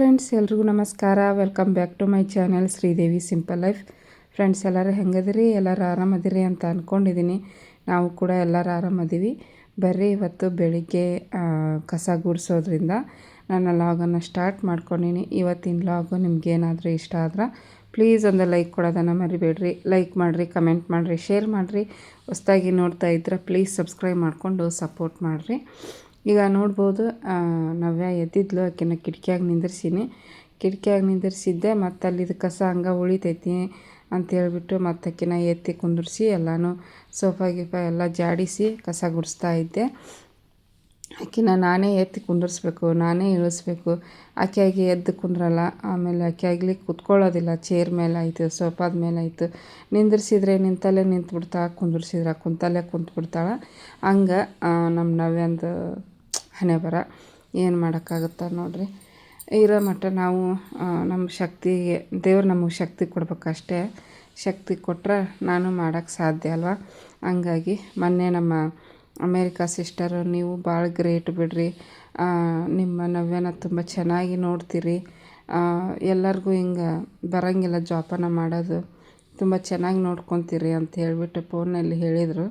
Friends ಎಲ್ರಿಗೂ ನಮಸ್ಕಾರ. Welcome back to my channel Sridevi simple life friends ಎಲ್ಲರೂ ಹೆಂಗದಿರಿ? ಎಲ್ಲರೂ ಆರಾಮದಿರಿ ಅಂತ ಅಂದ್ಕೊಂಡಿದ್ದೀನಿ ನಾವು ಕೂಡ ಎಲ್ಲರೂ ಆರಾಮದೀವಿ. ಬರ್ರಿ, ಇವತ್ತು ಬೆಳಿಗ್ಗೆ ಕಸ ಗುಡಿಸೋದ್ರಿಂದ ನನ್ನ ಲಾಗನ್ನು ಸ್ಟಾರ್ಟ್ ಮಾಡ್ಕೊಂಡಿನಿ. ಇವತ್ತಿನ ಲಾಗು ನಿಮಗೇನಾದರೂ ಇಷ್ಟ ಆದ್ರೆ ಪ್ಲೀಸ್ ಒಂದು ಲೈಕ್ ಕೊಡೋದನ್ನು ಮರಿಬೇಡ್ರಿ. ಲೈಕ್ ಮಾಡಿರಿ ಕಮೆಂಟ್ ಮಾಡಿರಿ ಶೇರ್ ಮಾಡಿರಿ. ಹೊಸ್ದಾಗಿ ನೋಡ್ತಾ ಇದ್ರೆ ಪ್ಲೀಸ್ ಸಬ್ಸ್ಕ್ರೈಬ್ ಮಾಡಿಕೊಂಡು ಸಪೋರ್ಟ್ ಮಾಡಿರಿ. ಈಗ ನೋಡ್ಬೋದು ನವ್ಯ ಎದ್ದಿದ್ಲು, ಆಕಿನ ಕಿಟಕಿಯಾಗ ನಿಂದಿರ್ಸೀನಿ. ಕಿಟಕಿಯಾಗ ನಿಂದಿರ್ಸಿದ್ದೆ ಮತ್ತು ಅಲ್ಲಿದು ಕಸ ಹಂಗೆ ಉಳಿತೈತಿ ಅಂತ ಹೇಳ್ಬಿಟ್ಟು ಮತ್ತು ಆಕಿನ ಎತ್ತಿ ಕುಂದಿರ್ಸಿ ಎಲ್ಲನೂ ಸೋಫಾ ಗೀಫಾ ಎಲ್ಲ ಜಾಡಿಸಿ ಕಸ ಗುಡಿಸ್ತಾ ಇದ್ದೆ. ಆಕಿನ ನಾನೇ ಎತ್ತಿ ಕುಂದಿರ್ಸ್ಬೇಕು, ನಾನೇ ಇಳಿಸ್ಬೇಕು. ಆಕೆ ಆಗಿ ಎದ್ದು ಕುಂದ್ರಲ್ಲ, ಆಮೇಲೆ ಆಕೆ ಕೂತ್ಕೊಳ್ಳೋದಿಲ್ಲ ಕುತ್ಕೊಳ್ಳೋದಿಲ್ಲ, ಚೇರ್ ಮೇಲೆ ಸೋಫಾದ ಮೇಲೆ ನಿಂದಿರ್ಸಿದ್ರೆ ನಿಂತಲ್ಲೇ ನಿಂತ್ಬಿಡ್ತಾ ಕುಂದಿರ್ಸಿದ್ರೆ ಕುಂತಲ್ಲೇ ಕುಂತ್ಬಿಡ್ತಾಳೆ. ಹಂಗೆ ನಮ್ಮ ನವ್ಯಂದು ಹಣೆ ಬರ ಏನು ಮಾಡೋಕ್ಕಾಗುತ್ತ ನೋಡಿರಿ. ಇರೋ ಮಟ್ಟ ನಾವು ನಮ್ಮ ಶಕ್ತಿಗೆ, ದೇವ್ರು ನಮಗೆ ಶಕ್ತಿ ಕೊಡ್ಬೇಕಷ್ಟೇ. ಶಕ್ತಿ ಕೊಟ್ಟರೆ ನಾನು ಮಾಡೋಕ್ಕೆ ಸಾಧ್ಯ ಅಲ್ವಾ? ಹಂಗಾಗಿ ಮೊನ್ನೆ ನಮ್ಮ ಅಮೇರಿಕಾ ಸಿಸ್ಟರು ನೀವು ಭಾಳ ಗ್ರೇಟ್ ಬಿಡ್ರಿ. ನಿಮ್ಮ ನವ್ಯನ ತುಂಬ ಚೆನ್ನಾಗಿ ನೋಡ್ತೀರಿ. ಎಲ್ಲರಿಗೂ ಹಿಂಗೆ ಬರೋಂಗಿಲ್ಲ ಜೋಪಾನ ಮಾಡೋದು. ತುಂಬ ಚೆನ್ನಾಗಿ ನೋಡ್ಕೊತೀರಿ ಅಂತ ಹೇಳಿಬಿಟ್ಟು ಫೋನಲ್ಲಿ ಹೇಳಿದರು.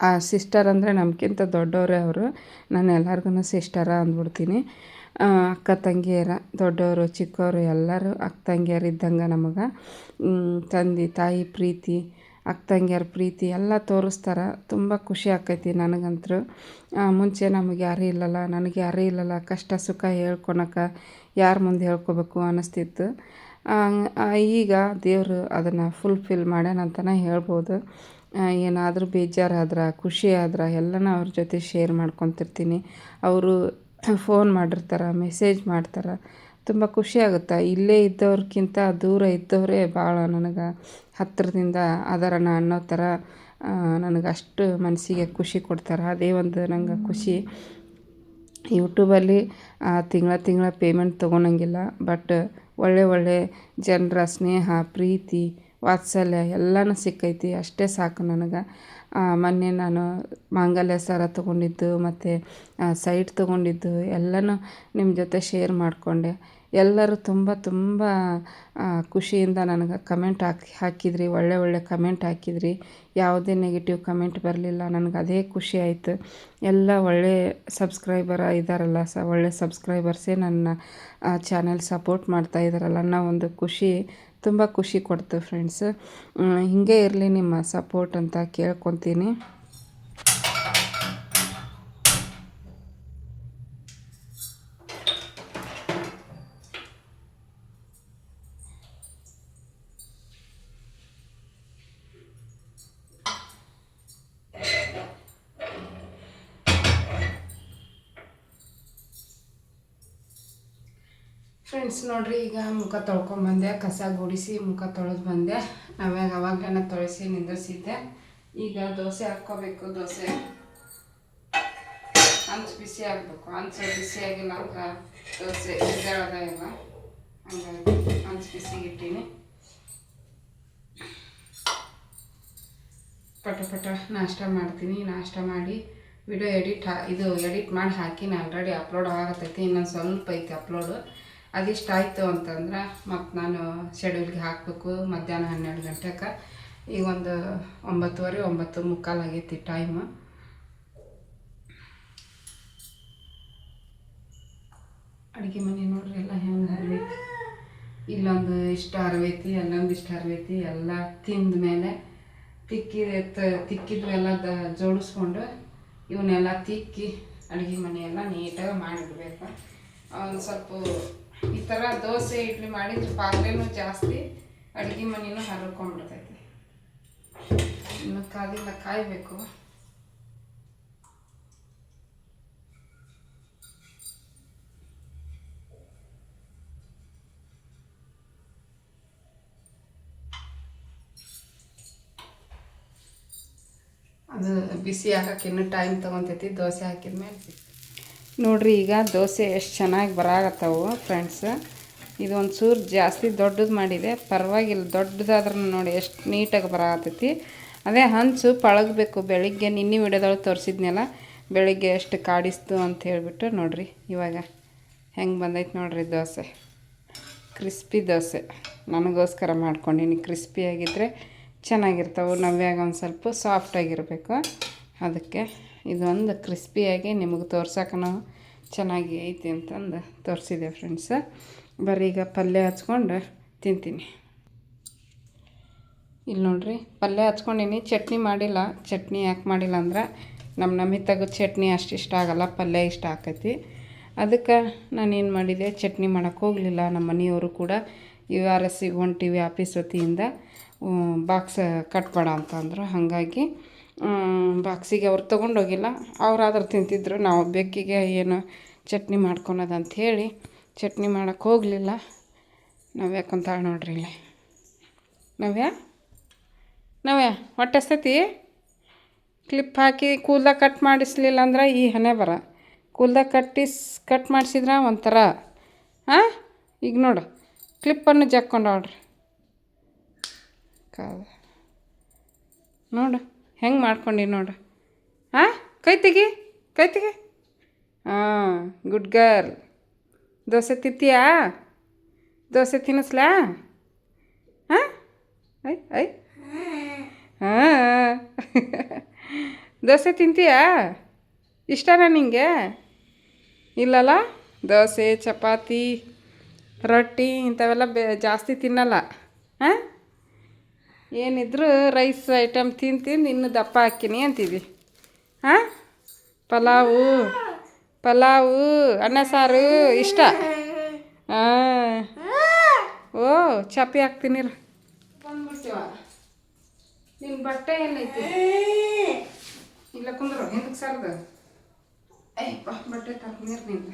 ಆ ಸಿಸ್ಟರ್ ಅಂದರೆ ನಮ್ಗಿಂತ ದೊಡ್ಡವರೇ ಅವರು. ನಾನು ಎಲ್ಲರಿಗೂ ಸಿಸ್ಟರ ಅಂದ್ಬಿಡ್ತೀನಿ. ಅಕ್ಕ ತಂಗಿಯರ, ದೊಡ್ಡವರು, ಚಿಕ್ಕವರು ಎಲ್ಲರೂ ಅಕ್ಕ ತಂಗಿಯರು ಇದ್ದಂಗೆ ನಮಗೆ. ತಂದೆ, ತಾಯಿ ಪ್ರೀತಿ, ಅಕ್ಕ ತಂಗಿಯರ ಪ್ರೀತಿ ಎಲ್ಲ ತೋರಿಸ್ತಾರೆ. ತುಂಬ ಖುಷಿ ಆಕೈತಿ ನನಗಂತೂ ಮುಂಚೆ ನಮಗೆ ಯಾರೂ ಇಲ್ಲಲ್ಲ. ನನಗೆ ಯಾರೂ ಇಲ್ಲಲ್ಲ. ಕಷ್ಟ, ಸುಖ ಹೇಳ್ಕೊಳಕ್ಕೆ ಯಾರ ಮುಂದೆ ಹೇಳ್ಕೊಬೇಕು ಅನ್ನಿಸ್ತಿತ್ತು. ಈಗ ದೇವರು ಅದನ್ನು ಫುಲ್ಫಿಲ್ ಮಾಡ್ಯಾನಂತನೇ ಹೇಳ್ಬೋದು. ಏನಾದರೂ ಬೇಜಾರಾದ್ರೆ ಖುಷಿ ಆದ್ರೆ ಎಲ್ಲನೂ ಅವ್ರ ಜೊತೆ ಶೇರ್ ಮಾಡ್ಕೊತಿರ್ತೀನಿ. ಅವರು ಫೋನ್ ಮಾಡಿರ್ತಾರೆ ಮೆಸೇಜ್ ಮಾಡ್ತಾರೆ. ತುಂಬ ಖುಷಿ ಆಗುತ್ತೆ? ಇಲ್ಲೇ ಇದ್ದವ್ರಿಗಿಂತ ದೂರ ಇದ್ದವರೇ ಭಾಳ ನನಗೆ ಹತ್ತಿರದಿಂದ ಅದರನ ಅನ್ನೋ ಥರ ನನಗೆ ಅಷ್ಟು ಮನಸ್ಸಿಗೆ ಖುಷಿ ಕೊಡ್ತಾರೆ. ಅದೇ ಒಂದು ನಂಗೆ ಖುಷಿ. ಯೂಟ್ಯೂಬಲ್ಲಿ ತಿಂಗಳ ತಿಂಗಳ ಪೇಮೆಂಟ್ ತೊಗೊಳಂಗಿಲ್ಲ ಬಟ್ ಒಳ್ಳೆ ಒಳ್ಳೆ ಜನರ ಸ್ನೇಹ, ಪ್ರೀತಿ ವಾತ್ಸಲ್ಯ ಎಲ್ಲನೂ ಸಿಕ್ಕೈತಿ, ಅಷ್ಟೇ ಸಾಕು ನನಗೆ. ಮೊನ್ನೆ ನಾನು ಮಾಂಗಲ್ಯ ಸರ ತೊಗೊಂಡಿದ್ದು, ಮತ್ತು ಸೈಟ್ ತೊಗೊಂಡಿದ್ದು, ಎಲ್ಲನೂ ನಿಮ್ಮ ಜೊತೆ ಶೇರ್ ಮಾಡಿಕೊಂಡೆ. ಎಲ್ಲರೂ ತುಂಬ ತುಂಬ ಖುಷಿಯಿಂದ ನನಗೆ ಕಮೆಂಟ್ ಹಾಕಿ, ಹಾಕಿದ್ರಿ, ಒಳ್ಳೆ ಒಳ್ಳೆ ಕಮೆಂಟ್ ಹಾಕಿದ್ರಿ. ಯಾವುದೇ ನೆಗೆಟಿವ್ ಕಮೆಂಟ್ ಬರಲಿಲ್ಲ, ನನಗೆ ಅದೇ ಖುಷಿ ಆಯಿತು. ಎಲ್ಲ ಒಳ್ಳೆ ಸಬ್ಸ್ಕ್ರೈಬರ ಇದ್ದಾರಲ್ಲ ಸ, ಒಳ್ಳೆ ಸಬ್ಸ್ಕ್ರೈಬರ್ಸೇ ನನ್ನ ಚಾನೆಲ್ ಸಪೋರ್ಟ್ ಮಾಡ್ತಾ ಇದ್ದಾರಲ್ಲ ಅನ್ನೋ ಒಂದು ಖುಷಿ ತುಂಬ ಖುಷಿ ಕೊಡ್ತು ಫ್ರೆಂಡ್ಸ್ ಹೀಗೆ ಇರಲಿ ನಿಮ್ಮ ಸಪೋರ್ಟ್ ಅಂತ ಕೇಳ್ಕೊತೀನಿ. ಫ್ರೆಂಡ್ಸ್ ನೋಡ್ರಿ, ಈಗ ಮುಖ ತೊಳ್ಕೊಂಬಂದೆ ಕಸ ಗುಡಿಸಿ ಮುಖ ತೊಳೆದು ಬಂದೆ. ನಾವ್ಯಾಗ ಅವಾಗಲೇ ತೊಳೆಸಿ ನಿಂದ್ರಿಸಿದ್ದೆ. ಈಗ ದೋಸೆ ಹಾಕ್ಕೋಬೇಕು, ದೋಸೆ. ಹಂಚು ಬಿಸಿ ಆಗಬೇಕು ಹಂಚು ಬಿಸಿ ಆಗಿಲ್ಲ ಅಂದ್ರೆ ದೋಸೆ ಎದ್ದೇಳೋದ ಇಲ್ಲ. ಹಂಗಾಗಿ ಹಂಚು ಬಿಸಿಗೆ ಇಟ್ಟೀನಿ. ಪಟ ಪಟ ನಾಷ್ಟ ಮಾಡ್ತೀನಿ, ನಾಷ್ಟ ಮಾಡಿ ವಿಡಿಯೋ ಎಡಿಟ್ ಹಾ ಇದು ಎಡಿಟ್ ಮಾಡಿ ಹಾಕಿನಿ ಆಲ್ರೆಡಿ ಅಪ್ಲೋಡ್ ಆಗತ್ತೈತಿ ಇನ್ನೊಂದು ಸ್ವಲ್ಪ ಐತಿ ಅಪ್ಲೋಡು ಅದಿಷ್ಟು ಆಯಿತು ಅಂತಂದ್ರೆ ಮತ್ತು ನಾನು ಶೆಡ್ಯೂಲ್ಗೆ ಹಾಕಬೇಕು ಮಧ್ಯಾಹ್ನ ಹನ್ನೆರಡು ಗಂಟೆಗೆ ಈಗ ಒಂದು ಒಂಬತ್ತುವರೆ, ಒಂಬತ್ತು ಮುಕ್ಕಾಲು ಆಗೈತಿ ಟೈಮ್ ಅಡುಗೆ ಮನೆ ನೋಡ್ರಿ ಎಲ್ಲ ಹೆಂಗೆ ಹರಿವೈತಿ ಇಲ್ಲೊಂದು ಇಷ್ಟ ಹರಿವೈತಿ, ಅಲ್ಲೊಂದು ಇಷ್ಟ ಹರಿವೈತಿ, ಎಲ್ಲ ತಿಂದ ಮೇಲೆ ತಿಕ್ಕಿ ತಿಕ್ಕಿದ್ವೆಲ್ಲ ದ ಜೋಡಿಸ್ಕೊಂಡು ಇವನ್ನೆಲ್ಲ ತಿಕ್ಕಿ ಅಡುಗೆ ಮನೆಯೆಲ್ಲ ನೀಟಾಗಿ ಮಾಡಿಡ್ಬೇಕು. ಒಂದು ಸ್ವಲ್ಪ ಈ ಥರ ದೋಸೆ, ಇಡ್ಲಿ ಮಾಡಿದ್ರೆ ಪಾತ್ರೆನೂ ಜಾಸ್ತಿ, ಅಡುಗೆ ಮನೆಯೂ ಹರ್ಕೊಂಡ್ಬಿಡ್ತೈತಿ. ಇನ್ನು ಕಾದಿಲ್ಲ ಕಾಯಬೇಕು. ಅದು ಬಿಸಿ ಹಾಕಕ್ಕೆ ಇನ್ನೂ ಟೈಮ್ ತೊಗೊತೈತಿ, ದೋಸೆ ಹಾಕಿದ್ಮೇಲೆ. ನೋಡ್ರಿ, ಈಗ ದೋಸೆ ಎಷ್ಟು ಚೆನ್ನಾಗಿ ಬರಾಗತ್ತವು ಫ್ರೆಂಡ್ಸ್ ಇದು ಒಂದು ಚೂರು ಜಾಸ್ತಿ ದೊಡ್ಡದು ಮಾಡಿದೆ. ಪರವಾಗಿಲ್ಲ ದೊಡ್ಡದಾದ್ರೂ ನೋಡಿ ಎಷ್ಟು ನೀಟಾಗಿ ಬರಾಗತ್ತೈತಿ ಅದೇ ಹಂಚು ಪಳಗಬೇಕು, ಬೆಳಿಗ್ಗೆ ನಿನ್ನೆ ವಿಡಿಯೋದೊಳಗೆ ತೋರಿಸಿದ್ನಲ್ಲ, ಬೆಳಿಗ್ಗೆ ಎಷ್ಟು ಕಾಡಿಸ್ತು ಅಂತ ಹೇಳಿಬಿಟ್ಟು ನೋಡ್ರಿ, ಇವಾಗ ಹೆಂಗೆ ಬಂದೈತೆ ನೋಡ್ರಿ ದೋಸೆ. ಕ್ರಿಸ್ಪಿ ದೋಸೆ. ನನಗೋಸ್ಕರ ಮಾಡ್ಕೊಂಡಿನಿ ಕ್ರಿಸ್ಪಿಯಾಗಿದ್ದರೆ ಚೆನ್ನಾಗಿರ್ತಾವೆ, ನವ್ಯಾಗ ಒಂದು ಸ್ವಲ್ಪ ಸಾಫ್ಟಾಗಿರಬೇಕು ಅದಕ್ಕೆ ಇದೊಂದು ಕ್ರಿಸ್ಪಿಯಾಗಿ ನಿಮಗೆ ತೋರ್ಸೋಕೆ ಚೆನ್ನಾಗಿ ಐತಿ ಅಂತಂದು ತೋರಿಸಿದೆ ಫ್ರೆಂಡ್ಸ ಬರೀ ಈಗ ಪಲ್ಯ ಹಚ್ಕೊಂಡು ತಿಂತೀನಿ. ಇಲ್ಲಿ ನೋಡ್ರಿ, ಪಲ್ಯ ಹಚ್ಕೊಂಡಿನಿ, ಚಟ್ನಿ ಮಾಡಿಲ್ಲ. ಚಟ್ನಿ ಯಾಕೆ ಮಾಡಿಲ್ಲ ಅಂದ್ರೆ ನಮ್ಮ ನಮಿತಾಗ ಚಟ್ನಿ ಅಷ್ಟು ಇಷ್ಟ ಆಗೋಲ್ಲ, ಪಲ್ಯ ಇಷ್ಟ ಆಕೈತಿ. ಅದಕ್ಕೆ ನಾನೇನು ಮಾಡಿದೆ, ಚಟ್ನಿ ಮಾಡೋಕ್ಕೆ ಹೋಗಲಿಲ್ಲ. ನಮ್ಮ ಮನೆಯವರು ಕೂಡ ಯು ಆರ್ ಎಸ್ಸಿಗೆ ಹೊಂಟಿವಿ ಆಫೀಸ್ ವತಿಯಿಂದ ಬಾಕ್ಸ್ ಕಟ್ಬೇಡ ಅಂತಂದರು ಹಾಗಾಗಿ ಬಾಕ್ಸಿಗೆ ಅವ್ರು ತೊಗೊಂಡೋಗಿಲ್ಲ. ಅವರಾದ್ರೂ ತಿಂತಿದ್ರು. ನಾವು ಬೆಕ್ಕಿಗೆ ಏನು ಚಟ್ನಿ ಮಾಡ್ಕೊಳೋದು ಅಂತ ಹೇಳಿ ಚಟ್ನಿ ಮಾಡೋಕ್ಕೆ ಹೋಗಲಿಲ್ಲ. ನಾವು ಕುಂತಾಳೆ ನೋಡ್ರಿ ಇಲ್ಲಿ. ನಾವ್ಯಾ? ನಾವ್ಯಾ? ಹೊಟ್ಟೆ ಹಸ್ತೈತಿ ಕ್ಲಿಪ್ ಹಾಕಿ ಕೂಲ್ದಾಗ ಕಟ್ ಮಾಡಿಸ್ಲಿಲ್ಲ ಅಂದ್ರೆ ಈ ಹಣೆ ಬರ. ಕೂಲ್ದ ಕಟ್ಟಿಸ್, ಕಟ್ ಮಾಡಿಸಿದ್ರೆ ಒಂಥರ. ಹಾಂ ಈಗ ನೋಡು. ಕ್ಲಿಪ್ಪನ್ನು ಜಕ್ಕೊಂಡವ್ರಿ ಕಾದು ನೋಡು. ಹೆಂಗೆ ಮಾಡ್ಕೊಂಡು ನೋಡು. ಹಾಂ ಕೈ ತೆಗಿ ಕೈ ತೆಗಿ. ಹಾಂ ಗುಡ್ ಗರ್ಲ್ ದೋಸೆ ತಿಂತೀಯಾ? ದೋಸೆ ತಿನ್ನಿಸ್ಲಾ? ಹಾಂ ಐ ಐ. ಹಾಂ ದೋಸೆ ತಿಂತೀಯಾ? ಇಷ್ಟನಾ ನಿಂಗೆ? ಇಲ್ಲಲ್ಲ? ದೋಸೆ, ಚಪಾತಿ, ರೊಟ್ಟಿ ಇಂಥವೆಲ್ಲ ಬೇ, ಜಾಸ್ತಿ ತಿನ್ನಲ್ಲ. ಹಾಂ ಏನಿದ್ರು ರೈಸ್ ಐಟಮ್ ತಿಂದು ತಿಂದು ಇನ್ನೂ ದಪ್ಪ ಹಾಕಿನಿ ಅಂತಿದ್ದಿ ಹಾಂ? ಪಲಾವು ಪಲಾವು ಅನ್ನ ಸಾರು ಇಷ್ಟ? ಹಾಂ. ಓ ಚಾಪಿ ಹಾಕ್ತೀನಿ ಬಂದ್ಬಿಡ್ತೀವ? ನಿನ್ನ ಬಟ್ಟೆ ಏನೈತಿ? ಇಲ್ಲ ಕುಂದ್ರು ಹಿಂದಕ್ಕೆ ಸರ್ದು. ಅಯ್ಯಪ್ಪ ಬಟ್ಟೆ ತಕ್ಕ ನೀರು ನಿಂದ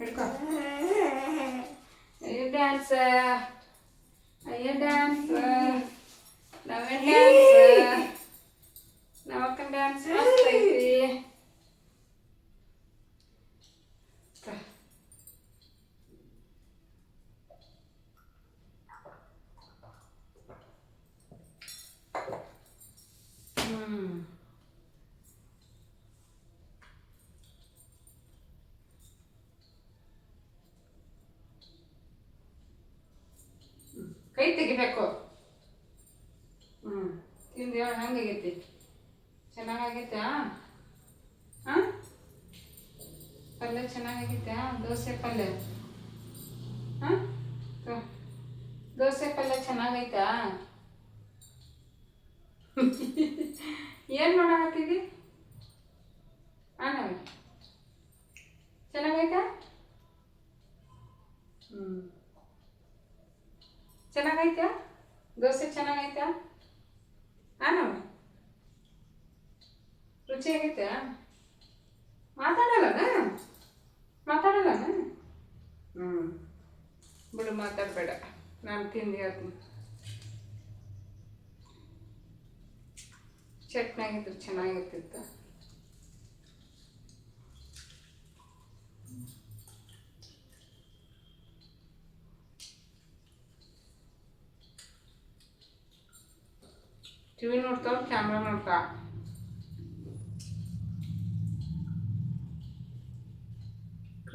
ಹಿಡ್ಕೊ. ಅಯ್ಯೋ ಡ್ಯಾನ್ಸ್. ಅಯ್ಯೋ ಡ್ಯಾನ್ಸ್ ನಾವೇ ಡ್ಯಾನ್ಸ್ ನಾವಕ್ಕನ ಡ್ಯಾನ್ಸ್ ಐತಿ ಹ್ಞೂ ಕೈ ತೆಗಿಬೇಕು. ಹ್ಞೂ ತಿಂದು ಹೇಳ ಹಂಗಾಗೈತಿ ಚೆನ್ನಾಗೈತಾ ಹಾಂ ಪಲ್ಯ ಚೆನ್ನಾಗೈತಾ ದೋಸೆ ಪಲ್ಯ ಹಾಂ ದೋಸೆ ಪಲ್ಯ ಚೆನ್ನಾಗೈತಾ ಏನು ಮಾಡಾಕತ್ತಿದ್ದಿ ಹಾಂ ಚೆನ್ನಾಗೈತಾ ಹ್ಞೂ ಚೆನ್ನಾಗೈತಾ ದೋಸೆ ಚೆನ್ನಾಗೈತಾ ಹಾಂ ರುಚಿಯಾಗೈತಾ ಮಾತಾಡಲ್ಲ ಮಾತಾಡಲ್ಲ ಹ್ಞೂ ಬಿಡು, ಮಾತಾಡಬೇಡ. ನಾನು ತಿಂದು ಹೇಳ್ತೀನಿ. ಚಟ್ನಾಗಿದ್ರು ಚೆನ್ನಾಗಿರ್ತಿತ್ತು. ಟಿವಿ ನೋಡ್ತಾವ, ಕ್ಯಾಮ್ರಾ ನೋಡ್ತಾ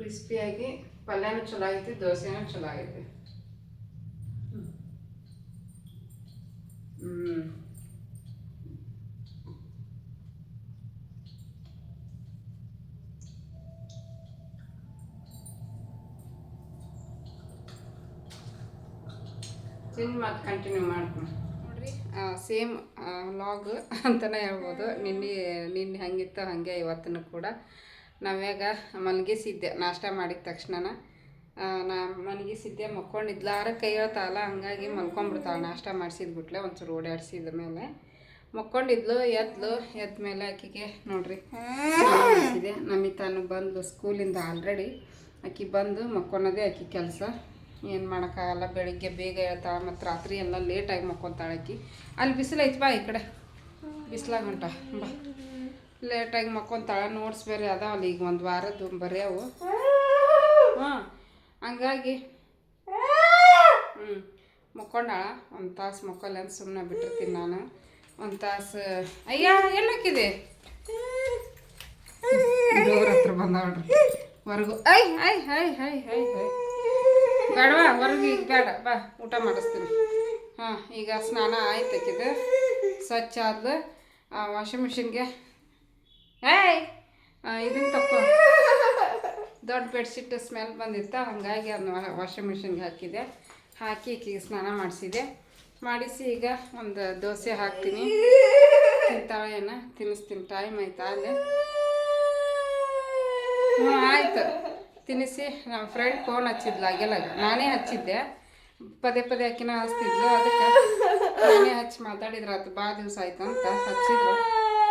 ಕ್ರಿಸ್ಪಿಯಾಗಿ ಪಲ್ಯನೂ ಚಲೋ ಆಗೈತಿ ದೋಸೆನೂ ಚಲೋ ಆಗೈತಿ ತಿಂದು ಮತ್ತೆ ಕಂಟಿನ್ಯೂ ಮಾಡ್ತೀನಿ. ನೋಡ್ರಿ. ಸೇಮ್ ಲಾಗ್ ಅಂತಲೇ ಹೇಳ್ಬೋದು. ನಿನ್ನೆ ನಿನ್ನೆ ಹಂಗಿತ್ತು ಹಾಗೆ ಇವತ್ತೂ ಕೂಡ. ನಾವ್ಯಾಗ ಮಲಗಿಸಿದ್ದೆ, ನಾಷ್ಟ ಮಾಡಿದ ತಕ್ಷಣ ನಾ ಮಲಗಿಸಿದ್ದೆ ಮಕ್ಕೊಂಡಿದ್ಲಾರ ಕೈ ಹೇಳ್ತಾವಲ್ಲ ಹಂಗಾಗಿ ಮಲ್ಕೊಂಡ್ಬಿಡ್ತಾಳೆ ನಾಷ್ಟ ಮಾಡಿಸಿದ್ಬಿಟ್ಲೆ ಒಂಚೂರು ಓಡಾಡಿಸಿದ ಮೇಲೆ. ಮಕ್ಕೊಂಡಿದ್ಲು ಎದ್ಲು, ಎದ್ದ ಮೇಲೆ ಆಕಿಗೆ, ನೋಡ್ರಿ ಮಾಡಿಸಿದೆ ನಮಿತಾನು ಬಂದು ಸ್ಕೂಲಿಂದ ಆಲ್ರೆಡಿ ಆಕಿ ಬಂದು ಮಕ್ಕೊಳೋದೇ ಆಕಿ ಕೆಲಸ. ಏನು ಮಾಡೋಕ್ಕಾಗಲ್ಲ, ಬೆಳಿಗ್ಗೆ ಬೇಗ ಹೇಳ್ತಾಳೆ ಮತ್ತು ರಾತ್ರಿ ಎಲ್ಲ ಲೇಟಾಗಿ ಮಕ್ಕೊತಾಳೆ ಆಕಿ. ಅಲ್ಲಿ ಬಿಸಿಲು ಬಾ ಈ ಕಡೆ. ಬಿಸಿಲಾಗ ಹೊಂಟ ಬಾ. ಲೇಟಾಗಿ ಮಕ್ಕೊಂತಾಳ ನೋಟ್ಸ್ ಬೇರೆ ಅದಾವಲ್ಲ ಈಗ ಒಂದು ವಾರದ್ದು ಬರೀ ಅವು. ಹಾಂ, ಹಂಗಾಗಿ. ಹ್ಞೂ ಮಕ್ಕೊಂಡಾಳ, ಒಂದು ತಾಸು ಮಕ್ಕೊಲ್ಲ ಅಂತ ಸುಮ್ಮನೆ ಬಿಟ್ಟಿರ್ತೀನಿ ನಾನು. ಒಂದು ತಾಸು, ಅಯ್ಯ ಎಲ್ಲಕ್ಕಿದೆ ದೂರ ಹತ್ರ ಬಂದ್ರಿ ನೋಡ್ರಿ ಹೊರಗು, ಐ ಐ ಐ ಐ ಐ ಐ. ಬೇಡವಾ, ಹೊರಗೆ ಈಗ ಬೇಡ, ಬಾ, ಊಟ ಮಾಡಿಸ್ತೀನಿ. ಹಾಂ, ಈಗ ಸ್ನಾನ ಆಯ್ತು ಸ್ವಚ್ಛ ಆದ ವಾಷಿಂಗ್ ಮಿಷಿನ್ಗೆ ಏಯ್ ಇದನ್ನ ತಪ್ಪು. ದೊಡ್ಡ ಬೆಡ್ಶೀಟ್ ಸ್ಮೆಲ್ ಬಂದಿತ್ತು, ಹಾಗಾಗಿ ಅದನ್ನ ವಾಷಿಂಗ್ ಮಿಷಿನ್ಗೆ ಹಾಕಿದೆ. ಹಾಕಿ ಈಕೆಗೆ ಸ್ನಾನ ಮಾಡಿಸಿದೆ. ಮಾಡಿಸಿ ಈಗ ಒಂದು ದೋಸೆ ಹಾಕ್ತೀನಿ. ತಿಂತಾಳೇನ ತಿನ್ನಿಸ್ತೀನಿ ಟೈಮ್ ಆಯ್ತಾ ಅಲ್ಲೇ? ಹ್ಞೂ ಆಯ್ತು. ತಿನ್ನಿಸಿ, ನಮ್ಮ ಫ್ರೆಂಡ್ ಫೋನ್ ಹಚ್ಚಿದ್ಲು ಆಗೆಲ್ಲಾಗ ನಾನೇ ಹಚ್ಚಿದ್ದೆ. ಪದೇ ಪದೇ ಅಕ್ಕಿನ ಹಚ್ತಿದ್ಲು, ಅದಕ್ಕೆ ನಾನೇ ಹಚ್ಚಿ ಮಾತಾಡಿದ್ರು ಅದು ಭಾಳ ದಿವಸ ಆಯ್ತು ಅಂತ ಹಚ್ಚಿದ್ರು.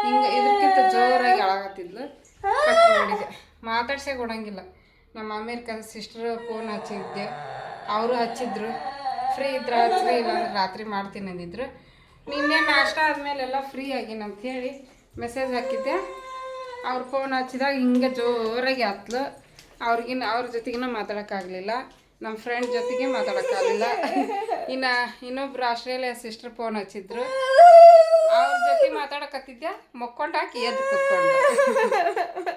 ಹಿಂಗೆ ಇದ್ರಕ್ಕಿಂತ ಜೋರಾಗಿ ಅಳಾಗತ್ತಿದ್ಲು ಮಾತಾಡ್ಸೇ ಕೊಡಂಗಿಲ್ಲ ನಮ್ಮ ಅಮೇರಿಕದ ಸಿಸ್ಟರ್ ಫೋನ್ ಹಚ್ಚಿದ್ದೆ. ಅವರು ಹಚ್ಚಿದ್ರು. ಫ್ರೀ ಇದ್ರೆ ಹಚ್ಚಿರಿ ಇಲ್ಲಾಂದ್ರೆ ರಾತ್ರಿ ಮಾಡ್ತೀನಿ ಅಂದಿದ್ರು. ನಿನ್ನೆ ನಾಷ್ಟ ಆದಮೇಲೆ ಎಲ್ಲ ಫ್ರೀ ಆಗಿನ ಹೇಳಿ ಮೆಸೇಜ್ ಹಾಕಿದ್ದೆ. ಅವ್ರ ಫೋನ್ ಹಚ್ಚಿದಾಗ ಹಿಂಗೆ ಜೋರಾಗಿ ಹತ್ಲು. ಅವ್ರಿಗಿನ್ನ ಅವ್ರ ಜೊತೆಗಿನ ಮಾತಾಡೋಕ್ಕಾಗಲಿಲ್ಲ. ನಮ್ಮ ಫ್ರೆಂಡ್ ಜೊತೆಗೆ ಮಾತಾಡೋಕ್ಕಾಗಲಿಲ್ಲ. ಇನ್ನು ಇನ್ನೊಬ್ರು ಆಸ್ಟ್ರೇಲಿಯಾ ಸಿಸ್ಟರ್ ಫೋನ್ ಹಚ್ಚಿದ್ರು. ಅವ್ರ ಜೊತೆ ಮಾತಾಡಕತ್ತಿದ್ದೆ, ಮಕ್ಕೊಂಡು ಹಾಕಿ ಎದ್ದು ಕುತ್ಕೊಂಡು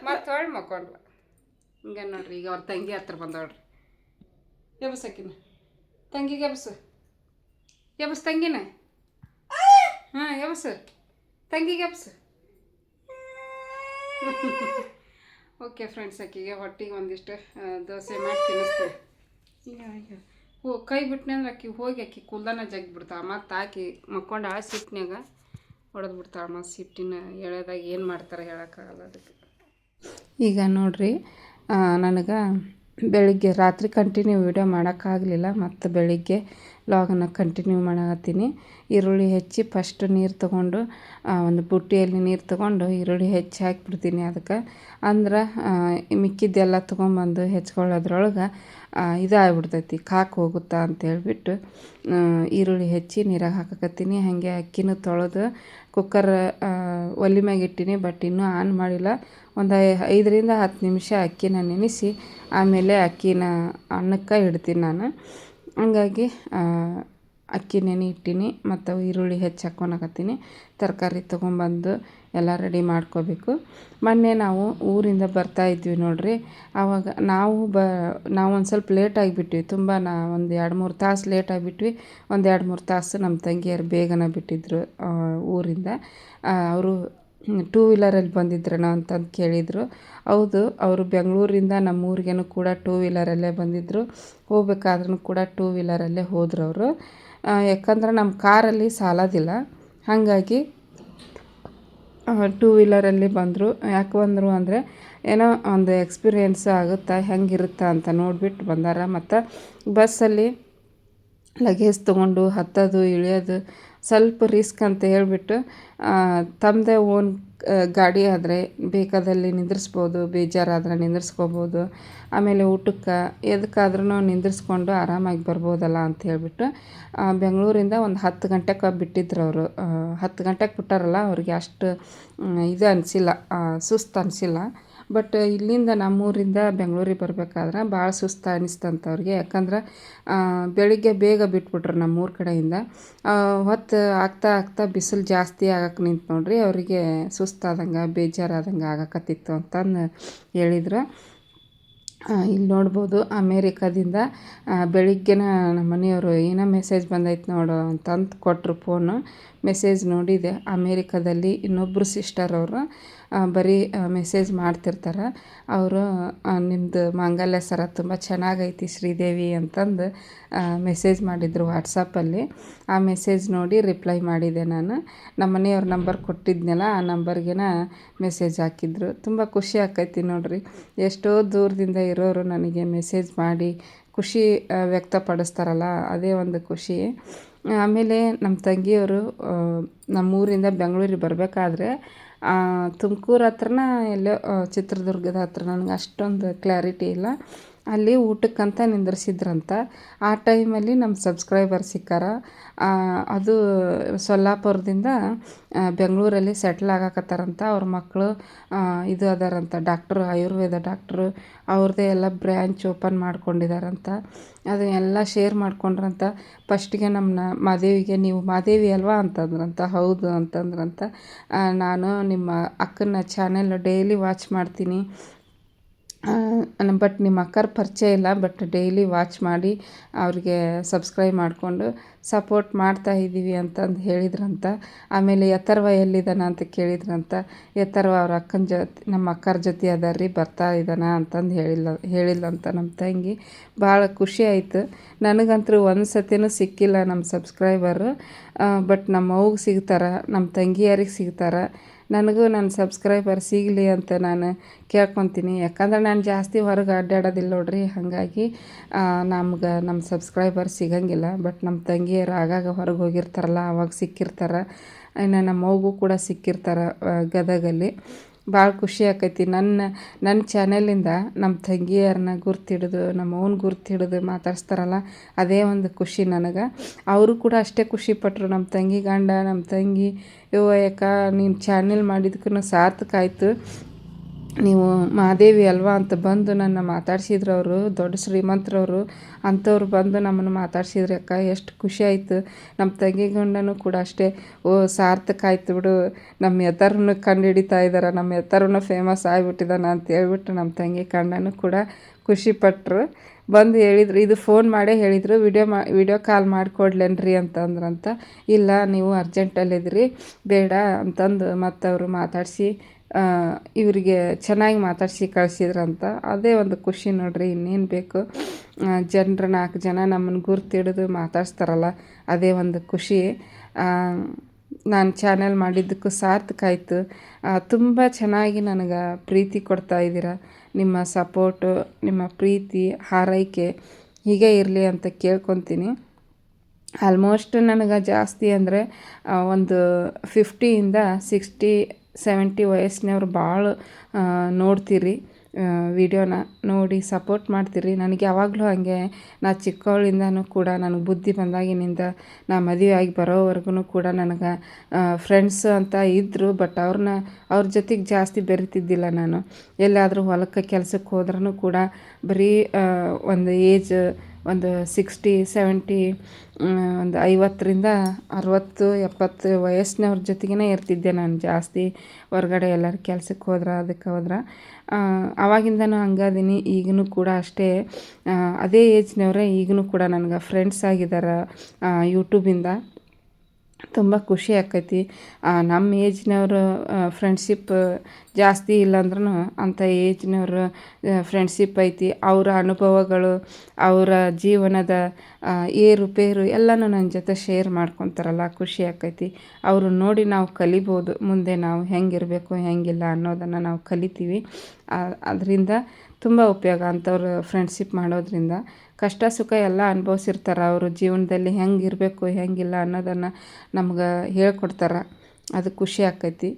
ಮತ್ತೆ ಹೊಳ್ ಮಕ್ಕೊಂಡ್ಲು ಹಿಂಗೆ ನೋಡ್ರಿ, ಈಗ ಅವ್ರ ತಂಗಿ ಹತ್ರ ಬಂದವ್ರಿ ಎಬ್ಸಕಿನ ತಂಗಿಗೆ ಎಬ್ಸು? ಎಬ್ಸ್ ತಂಗಿನ? ಹಾಂ, ಎಬ್ಸು. ತಂಗಿಗೆ ಎಬ್ಸು. ಓಕೆ ಫ್ರೆಂಡ್ಸ್ ಆಕಿಗೆ ಹೊಟ್ಟಿಗೆ ಒಂದಿಷ್ಟು ದೋಸೆ ಮಾಡಿ ತಿನ್ನಿಸ್ತೀನಿ. ಈಗ ಕೈ ಬಿಟ್ನೆ ಅಂದ್ರೆ ಆಕಿ ಹೋಗಿ ಆಕಿ ಕುಲ್ದಾನ ಜಗ್ಗಿ ಬಿಡ್ತಾವೆ. ಮತ್ತು ಆಕಿ ಮಕ್ಕೊಂಡು ಆ ಸಿಟ್ಟಿನಾಗ ಹೊಡೆದು ಬಿಡ್ತಾಳೆ ಮತ್ತು ಸಿಟ್ಟಿನ ಎಳೆದಾಗ ಏನು ಮಾಡ್ತಾರೆ ಹೇಳೋಕ್ಕಾಗಲ್ಲ ಅದಕ್ಕೆ. ಈಗ ನೋಡಿರಿ ನನಗೆ ಬೆಳಿಗ್ಗೆ ರಾತ್ರಿ ಕಂಟಿನ್ಯೂ ವಿಡಿಯೋ ಮಾಡೋಕ್ಕಾಗಲಿಲ್ಲ, ಮತ್ತು ಬೆಳಿಗ್ಗೆ ಲಾಗನ್ನು ಕಂಟಿನ್ಯೂ ಮಾಡತ್ತೀನಿ ಈರುಳ್ಳಿ ಹೆಚ್ಚಿ ಫಸ್ಟ್ ನೀರು ತೊಗೊಂಡು ಒಂದು ಬುಟ್ಟಿಯಲ್ಲಿ ನೀರು ತೊಗೊಂಡು ಈರುಳ್ಳಿ ಹೆಚ್ಚಿ ಹಾಕಿಬಿಡ್ತೀನಿ ಅದಕ್ಕೆ. ಅಂದ್ರೆ ಮಿಕ್ಕಿದ್ದೆಲ್ಲ ತೊಗೊಂಬಂದು ಹೆಚ್ಕೊಳ್ಳೋದ್ರೊಳಗೆ ಇದಾಗ್ಬಿಡ್ತೈತಿ, ಕಾಕು ಹೋಗುತ್ತಾ ಅಂತ ಹೇಳ್ಬಿಟ್ಟು ಈರುಳ್ಳಿ ಹೆಚ್ಚಿ ನೀರಾಗ ಹಾಕಕತ್ತೀನಿ. ಹಾಗೆ ಅಕ್ಕಿನೂ ತೊಳೆದು ಕುಕ್ಕರ್ ಒಲೆ ಮ್ಯಾಗ ಇಟ್ಟೀನಿ ಬಟ್ ಇನ್ನೂ ಆನ್ ಮಾಡಿಲ್ಲ. ಒಂದು ಐದರಿಂದ ಹತ್ತು ನಿಮಿಷ ಅಕ್ಕಿನ ನೆನೆಸಿ, ಆಮೇಲೆ ಅಕ್ಕಿನ ಅನ್ನಕ್ಕೆ ಇಡ್ತೀನಿ ನಾನು. ಹಂಗಾಗಿ ಅಕ್ಕಿ ನೆನೆ ಇಟ್ಟೀನಿ, ಮತ್ತು ಈರುಳ್ಳಿ ಹೆಚ್ಚು ಹಾಕ್ಕೊಳಕತ್ತೀನಿ ತರಕಾರಿ ತೊಗೊಂಬಂದು ಎಲ್ಲ ರೆಡಿ ಮಾಡ್ಕೋಬೇಕು. ಮೊನ್ನೆ ನಾವು ಊರಿಂದ ಬರ್ತಾ ಇದ್ವಿ ನೋಡಿರಿ. ಆವಾಗ ನಾವು ಬ, ನಾವು ಒಂದು ಸ್ವಲ್ಪ ಲೇಟ್ ಆಗಿಬಿಟ್ವಿ. ತುಂಬ ನಾ ಒಂದು ಎರಡು ಮೂರು ತಾಸು ಲೇಟ್ ಆಗಿಬಿಟ್ವಿ. ಒಂದು ಎರಡು ಮೂರು ತಾಸು ನಮ್ಮ ತಂಗಿಯರು ಬೇಗನೆ ಬಿಟ್ಟಿದ್ರು ಊರಿಂದ. ಅವರು ಟೂ ವೀಲರಲ್ಲಿ ಬಂದಿದ್ರೇನೋ ಅಂತಂದು ಕೇಳಿದರು. ಹೌದು, ಅವರು ಬೆಂಗಳೂರಿಂದ ನಮ್ಮ ಊರಿಗೇನು ಕೂಡ ಟೂ ವೀಲರಲ್ಲೇ ಬಂದಿದ್ದರು ಹೋಗ್ಬೇಕಾದ್ರೂ ಕೂಡ ಟೂ ವೀಲರಲ್ಲೇ ಹೋದ್ರು ಅವರು. ಯಾಕಂದ್ರೆ ನಮ್ಮ ಕಾರಲ್ಲಿ ಸಾಲೋದಿಲ್ಲ. ಹಾಗಾಗಿ ಟೂ ವೀಲರಲ್ಲಿ ಬಂದರು. ಯಾಕೆ ಬಂದರು ಅಂದರೆ, ಏನೋ ಒಂದು ಎಕ್ಸ್ಪೀರಿಯೆನ್ಸ್ ಆಗುತ್ತಾ, ಹೆಂಗಿರುತ್ತಾ ಅಂತ ನೋಡಿಬಿಟ್ಟು ಬಂದಾರ. ಮತ್ತು ಬಸ್ಸಲ್ಲಿ ಲಗೇಜ್ ತೊಗೊಂಡು ಹತ್ತೋದು, ಇಳಿಯೋದು ಸ್ವಲ್ಪ ರಿಸ್ಕ್ ಅಂತ ಹೇಳಿಬಿಟ್ಟು ತಮ್ಮದೇ ಓನ್ ಗಾಡಿ ಆದರೆ ಬೇಕಾದಲ್ಲಿ ನಿಂದ್ರಿಸ್ಬೋದು, ಬೇಜಾರಾದರೆ ನಿಂದ್ರಿಸ್ಕೋಬೋದು, ಆಮೇಲೆ ಊಟಕ್ಕೆ ಎದಕ್ಕಾದ್ರೂ ನಿಂದ್ರಿಸ್ಕೊಂಡು ಆರಾಮಾಗಿ ಬರ್ಬೋದಲ್ಲ ಅಂತ ಹೇಳಿಬಿಟ್ಟು ಬೆಂಗಳೂರಿಂದ ಒಂದು ಹತ್ತು ಗಂಟೆಗೆ ಬಿಟ್ಟಿದ್ರು ಅವರು ಹತ್ತು ಗಂಟೆಗೆ ಬಿಟ್ಟಾರಲ್ಲ, ಅವ್ರಿಗೆ ಅಷ್ಟು ಇದು ಅನಿಸಿಲ್ಲ ಸುಸ್ತು ಅನಿಸಿಲ್ಲ. ಬಟ್ ಇಲ್ಲಿಂದ ನಮ್ಮೂರಿಂದ ಬೆಂಗಳೂರಿಗೆ ಬರಬೇಕಾದ್ರೆ ಭಾಳ ಸುಸ್ತು ಅನಿಸ್ತಂತ ಅವ್ರಿಗೆ ಯಾಕಂದ್ರೆ ಬೆಳಿಗ್ಗೆ ಬೇಗ ಬಿಟ್ಬಿಟ್ರು ನಮ್ಮೂರ ಕಡೆಯಿಂದ. ಹೊತ್ತು ಆಗ್ತಾ ಆಗ್ತಾ ಬಿಸಿಲು ಜಾಸ್ತಿ ಆಗಕ್ಕೆ ನಿಂತು ನೋಡ್ರಿ, ಅವರಿಗೆ ಸುಸ್ತಾದಂಗೆ, ಬೇಜಾರಾದಂಗೆ ಆಗಕತ್ತಿತ್ತು ಅಂತಂದು ಹೇಳಿದ್ರು. ಇಲ್ಲಿ ನೋಡ್ಬೋದು ಅಮೇರಿಕಾದಿಂದ ಬೆಳಿಗ್ಗೆನ ನಮ್ಮ ಮನೆಯವರು ಏನೋ ಮೆಸೇಜ್ ಬಂದೈತೆ ನೋಡು ಅಂತಂದು ಕೊಟ್ಟರು ಫೋನು. ಮೆಸೇಜ್ ನೋಡಿದೆ, ಅಮೇರಿಕಾದಲ್ಲಿ ಇನ್ನೊಬ್ಬರು ಸಿಸ್ಟರ್ ಅವರು ಬರೀ ಮೆಸೇಜ್ ಮಾಡ್ತಿರ್ತಾರೆ. ಅವರು ನಿಮ್ಮದು ಮಾಂಗಲ್ಯ ಸರ ತುಂಬ ಚೆನ್ನಾಗೈತಿ ಶ್ರೀದೇವಿ ಅಂತಂದು ಮೆಸೇಜ್ ಮಾಡಿದರು ವಾಟ್ಸಪ್ಪಲ್ಲಿ ಆ ಮೆಸೇಜ್ ನೋಡಿ ರಿಪ್ಲೈ ಮಾಡಿದೆ ನಾನು. ನಮ್ಮ ಮನೆಯವ್ರ ನಂಬರ್ ಕೊಟ್ಟಿದ್ನಲ್ಲ, ಆ ನಂಬರ್ಗೆನ ಮೆಸೇಜ್ ಹಾಕಿದ್ರು. ತುಂಬ ಖುಷಿ ಆಕೈತಿ ನೋಡಿರಿ. ಎಷ್ಟೋ ದೂರದಿಂದ ಇರೋರು ನನಗೆ ಮೆಸೇಜ್ ಮಾಡಿ ಖುಷಿ ವ್ಯಕ್ತಪಡಿಸ್ತಾರಲ್ಲ, ಅದೇ ಒಂದು ಖುಷಿ. ಆಮೇಲೆ ನಮ್ಮ ತಂಗಿಯವರು ನಮ್ಮೂರಿಂದ ಬೆಂಗಳೂರಿಗೆ ಬರಬೇಕಾದ್ರೆ ತುಮಕೂರು ಹತ್ರನ ಎಲ್ಲೋ ಚಿತ್ರದುರ್ಗದ ಹತ್ರ. ನನಗೆ ಅಷ್ಟೊಂದು ಕ್ಲಾರಿಟಿ ಇಲ್ಲ. ಅಲ್ಲಿ ಊಟಕ್ಕಂತ ನಿಂದ್ರಿಸಿದ್ರಂತ. ಆ ಟೈಮಲ್ಲಿ ನಮ್ಮ ಸಬ್ಸ್ಕ್ರೈಬರ್ ಸಿಕ್ಕಾರ. ಅದು ಸೊಲ್ಲಾಪುರದಿಂದ ಬೆಂಗಳೂರಲ್ಲಿ ಸೆಟ್ಲ್ ಆಗಕತ್ತಾರಂತ. ಅವ್ರ ಮಕ್ಕಳು ಇದು ಅದಾರಂತ. ಡಾಕ್ಟ್ರು, ಆಯುರ್ವೇದ ಡಾಕ್ಟ್ರು ಅವ್ರದ್ದೇ ಎಲ್ಲ ಬ್ರ್ಯಾಂಚ್ ಓಪನ್ ಮಾಡ್ಕೊಂಡಿದಾರಂತ. ಅದು ಎಲ್ಲ ಶೇರ್ ಮಾಡ್ಕೊಂಡ್ರಂತ. ಫಸ್ಟಿಗೆ ನಮ್ಮನ್ನ ಮಾದೇವಿಗೆ, ನೀವು ಮಾದೇವಿ ಅಲ್ವಾ? ಅಂತಂದ್ರಂತ. ಹೌದು, ಅಂತಂದ್ರಂತ. ನಾನು ನಿಮ್ಮ ಅಕ್ಕನ ಚಾನೆಲ್ ಡೈಲಿ ವಾಚ್ ಮಾಡ್ತೀನಿ. ಬಟ್ ನಿಮ್ಮ ಅಕ್ಕರ ಪರಿಚಯ ಇಲ್ಲ ಬಟ್ ಡೈಲಿ ವಾಚ್ ಮಾಡಿ ಅವ್ರಿಗೆ ಸಬ್ಸ್ಕ್ರೈಬ್ ಮಾಡಿಕೊಂಡು ಸಪೋರ್ಟ್ ಮಾಡ್ತಾ ಇದ್ದೀವಿ ಅಂತಂದು ಹೇಳಿದ್ರಂತ. ಆಮೇಲೆ ಯಥರ್ವ ಎಲ್ಲಿದಾನ ಅಂತ ಕೇಳಿದ್ರಂತ. ಯಥರ್ವ ಅವ್ರ ಅಕ್ಕನ ಜೊತೆ, ನಮ್ಮ ಅಕ್ಕರ ಜೊತೆ ಅದ ರೀ ಬರ್ತಾ ಇದ್ದಾನ ಅಂತಂದು ಹೇಳಿಲ್ಲ, ಹೇಳಿಲ್ಲಂತ ನಮ್ಮ ತಂಗಿ. ಭಾಳ ಖುಷಿ ಆಯಿತು. ನನಗಂತೂ ಒಂದು ಸತಿನೂ ಸಿಕ್ಕಿಲ್ಲ ನಮ್ಮ ಸಬ್ಸ್ಕ್ರೈಬರು ಬಟ್ ನಮ್ಮ ಅವ್ಗೆ ಸಿಗ್ತಾರೆ, ನಮ್ಮ ತಂಗಿಯರಿಗೆ ಸಿಗ್ತಾರೆ. ನನಗೂ ನನ್ನ ಸಬ್ಸ್ಕ್ರೈಬರ್ ಸಿಗಲಿ ಅಂತ ನಾನು ಕೇಳ್ಕೊತೀನಿ. ಯಾಕಂದ್ರೆ ನಾನು ಜಾಸ್ತಿ ಹೊರಗೆ ಅಡ್ಡಾಡೋದಿಲ್ಲ ನೋಡ್ರಿ. ಹಾಗಾಗಿ ನಮ್ಗೆ ನಮ್ಮ ಸಬ್ಸ್ಕ್ರೈಬರ್ ಸಿಗಂಗಿಲ್ಲ. ಬಟ್ ನಮ್ಮ ತಂಗಿಯರು ಆಗಾಗ ಹೊರಗೆ ಹೋಗಿರ್ತಾರಲ್ಲ, ಅವಾಗ ಸಿಕ್ಕಿರ್ತಾರೆ. ಇನ್ನು ನಮ್ಮ ಅವ್ಗೂ ಕೂಡ ಸಿಕ್ಕಿರ್ತಾರೆ ಗದಗಲ್ಲಿ. ಭಾಳ ಖುಷಿ ಆಕೈತಿ. ನನ್ನ ನನ್ನ ಚಾನೆಲಿಂದ ನಮ್ಮ ತಂಗಿಯರನ್ನ ಗುರ್ತಿಡಿದು ನಮ್ಮ ಅವ್ನ ಗುರ್ತಿಡಿದು ಮಾತಾಡ್ಸ್ತಾರಲ್ಲ, ಅದೇ ಒಂದು ಖುಷಿ ನನಗೆ. ಅವರು ಕೂಡ ಅಷ್ಟೇ ಖುಷಿ ಪಟ್ಟರು ನಮ್ಮ ತಂಗಿ ಗಂಡ ನಮ್ಮ ತಂಗಿ ಯವ್ವ ಯಾಕ? ನೀನು ಚಾನೆಲ್ ಮಾಡಿದ್ದಕ್ಕೂ ಸಾರ್ಥಕ ಆಯಿತು. ನೀವು ಮಹಾದೇವಿ ಅಲ್ವಾ ಅಂತ ಬಂದು ನನ್ನ ಮಾತಾಡ್ಸಿದ್ರು ಅವರು, ದೊಡ್ಡ ಶ್ರೀಮಂತರವರು. ಅಂಥವ್ರು ಬಂದು ನಮ್ಮನ್ನು ಮಾತಾಡ್ಸಿದ್ರು ಅಕ್ಕ, ಎಷ್ಟು ಖುಷಿ ಆಯಿತು. ನಮ್ಮ ತಂಗಿ ಗಂಡನೂ ಕೂಡ ಅಷ್ಟೇ. ಓ, ಸಾರ್ಥಕ ಆಯ್ತು ಬಿಡು. ನಮ್ಮ ಎತ್ತರನ್ನು ಕಂಡು ಹಿಡಿತಾ ಇದ್ದಾರೆ ನಮ್ಮ ಎತ್ತರನ್ನು ಫೇಮಸ್ ಆಗಿಬಿಟ್ಟಿದ್ದಾನೆ ಅಂತ ಹೇಳ್ಬಿಟ್ಟು ನಮ್ಮ ತಂಗಿ ಗಂಡನೂ ಕೂಡ ಖುಷಿಪಟ್ಟರು ಬಂದು ಹೇಳಿದ್ರು, ಇದು ಫೋನ್ ಮಾಡೇ ಹೇಳಿದರು ವಿಡಿಯೋ ಮಾ ವಿಡಿಯೋ ಕಾಲ್ ಮಾಡಿಕೊಡ್ಲೇನ್ರಿ ಅಂತಂದ್ರಂತ. ಇಲ್ಲ, ನೀವು ಅರ್ಜೆಂಟಲ್ಲಿದ್ರಿ ಬೇಡ ಅಂತಂದು ಮತ್ತು ಅವರು ಮಾತಾಡಿಸಿ ಇವರಿಗೆ ಚೆನ್ನಾಗಿ ಮಾತಾಡಿಸಿ ಕಳಿಸಿದ್ರಂತ. ಅದೇ ಒಂದು ಖುಷಿ ನೋಡ್ರಿ, ಇನ್ನೇನು ಬೇಕು? ಜನರು ನಾಲ್ಕು ಜನ ನಮ್ಮನ್ನು ಗುರ್ತಿಡಿದು ಮಾತಾಡ್ಸ್ತಾರಲ್ಲ, ಅದೇ ಒಂದು ಖುಷಿ. ನಾನು ಚಾನೆಲ್ ಮಾಡಿದ್ದಕ್ಕೂ ಸಾರ್ಥಕ ಆಯಿತು ತುಂಬ ಚೆನ್ನಾಗಿ ನನಗೆ ಪ್ರೀತಿ ಕೊಡ್ತಾ ಇದ್ದೀರ. ನಿಮ್ಮ ಸಪೋರ್ಟು ನಿಮ್ಮ ಪ್ರೀತಿ, ಹಾರೈಕೆ ಹೀಗೆ ಇರಲಿ ಅಂತ ಕೇಳ್ಕೊತೀನಿ. ಆಲ್ಮೋಸ್ಟ್ ನನಗೆ ಜಾಸ್ತಿ ಅಂದರೆ ಒಂದು ಫಿಫ್ಟಿಯಿಂದ ಸಿಕ್ಸ್ಟಿ ಸೆವೆಂಟಿ ವಯಸ್ಸಿನವ್ರು ಭಾಳ ನೋಡ್ತೀರಿ. ವಿಡಿಯೋನ ನೋಡಿ ಸಪೋರ್ಟ್ ಮಾಡ್ತೀರಿ. ನನಗೆ ಯಾವಾಗಲೂ ಹಾಗೆ ನಾ ಚಿಕ್ಕವಳಿಂದನೂ ಕೂಡ ನನಗೆ ಬುದ್ಧಿ ಬಂದಾಗಿನಿಂದ ನಾ ಮದುವೆ ಆಗಿ ಬರೋವರೆಗೂ ಕೂಡ ನನಗೆ ಫ್ರೆಂಡ್ಸ್ ಅಂತ ಇದ್ದರು ಬಟ್ ಅವ್ರನ್ನ, ಅವ್ರ ಜೊತೆಗೆ ಜಾಸ್ತಿ ಬೆರಿತಿದ್ದಿಲ್ಲ ನಾನು. ಎಲ್ಲಾದರೂ ಹೊಲಕ್ಕೆ, ಕೆಲ್ಸಕ್ಕೆ ಹೋದ್ರೂ ಕೂಡ ಬರೀ ಒಂದು ಏಜ್ ಒಂದು ಸಿಕ್ಸ್ಟಿ ಸೆವೆಂಟಿ ಒಂದು ಐವತ್ತರಿಂದ ಅರವತ್ತು, ಎಪ್ಪತ್ತು ವಯಸ್ಸಿನವ್ರ ಜೊತೆಗೇ ಇರ್ತಿದ್ದೆ ನಾನು ಜಾಸ್ತಿ. ಹೊರಗಡೆ ಎಲ್ಲರೂ ಕೆಲ್ಸಕ್ಕೆ ಹೋದ್ರೆ, ಅದಕ್ಕೆ ಹೋದ್ರೆ. ಆವಾಗಿಂದನೂ ಹಂಗದೀನಿ ಈಗಲೂ ಕೂಡ ಅಷ್ಟೇ. ಅದೇ ಏಜ್ನವರೇ ಈಗಲೂ ಕೂಡ ನನಗೆ ಫ್ರೆಂಡ್ಸ್ ಆಗಿದ್ದಾರೆ ಯೂಟ್ಯೂಬಿಂದ ತುಂಬ ಖುಷಿ ಆಕೈತಿ. ನಮ್ಮ ಏಜ್ನವರು ಫ್ರೆಂಡ್ಶಿಪ್ ಜಾಸ್ತಿ ಇಲ್ಲಾಂದ್ರೂ ಅಂಥ ಏಜ್ನವರು ಫ್ರೆಂಡ್ಶಿಪ್ ಐತಿ. ಅವರ ಅನುಭವಗಳು, ಅವರ ಜೀವನದ ಏರುಪೇರು ಎಲ್ಲನೂ ನನ್ನ ಜೊತೆ ಶೇರ್ ಮಾಡ್ಕೊತಾರಲ್ಲ, ಖುಷಿ ಆಕೈತಿ. ಅವರು ನೋಡಿ ನಾವು ಕಲಿಬೋದು, ಮುಂದೆ ನಾವು ಹೆಂಗಿರಬೇಕು, ಹೆಂಗಿಲ್ಲ ಅನ್ನೋದನ್ನು ನಾವು ಕಲಿತೀವಿ. ಅದರಿಂದ ತುಂಬ ಉಪಯೋಗ ಅಂಥವ್ರು ಫ್ರೆಂಡ್ಶಿಪ್ ಮಾಡೋದ್ರಿಂದ. ಕಷ್ಟ ಸುಖ ಎಲ್ಲ ಅನುಭವಿಸಿರ್ತಾರೆ. ಅವರು ಜೀವನದಲ್ಲಿ ಹೆಂಗೆ ಇರಬೇಕು, ಹೆಂಗಿಲ್ಲ ಅನ್ನೋದನ್ನು ನಮ್ಗೆ ಹೇಳ್ಕೊಡ್ತಾರೆ. ಅದು ಖುಷಿ ಆಕೈತಿ.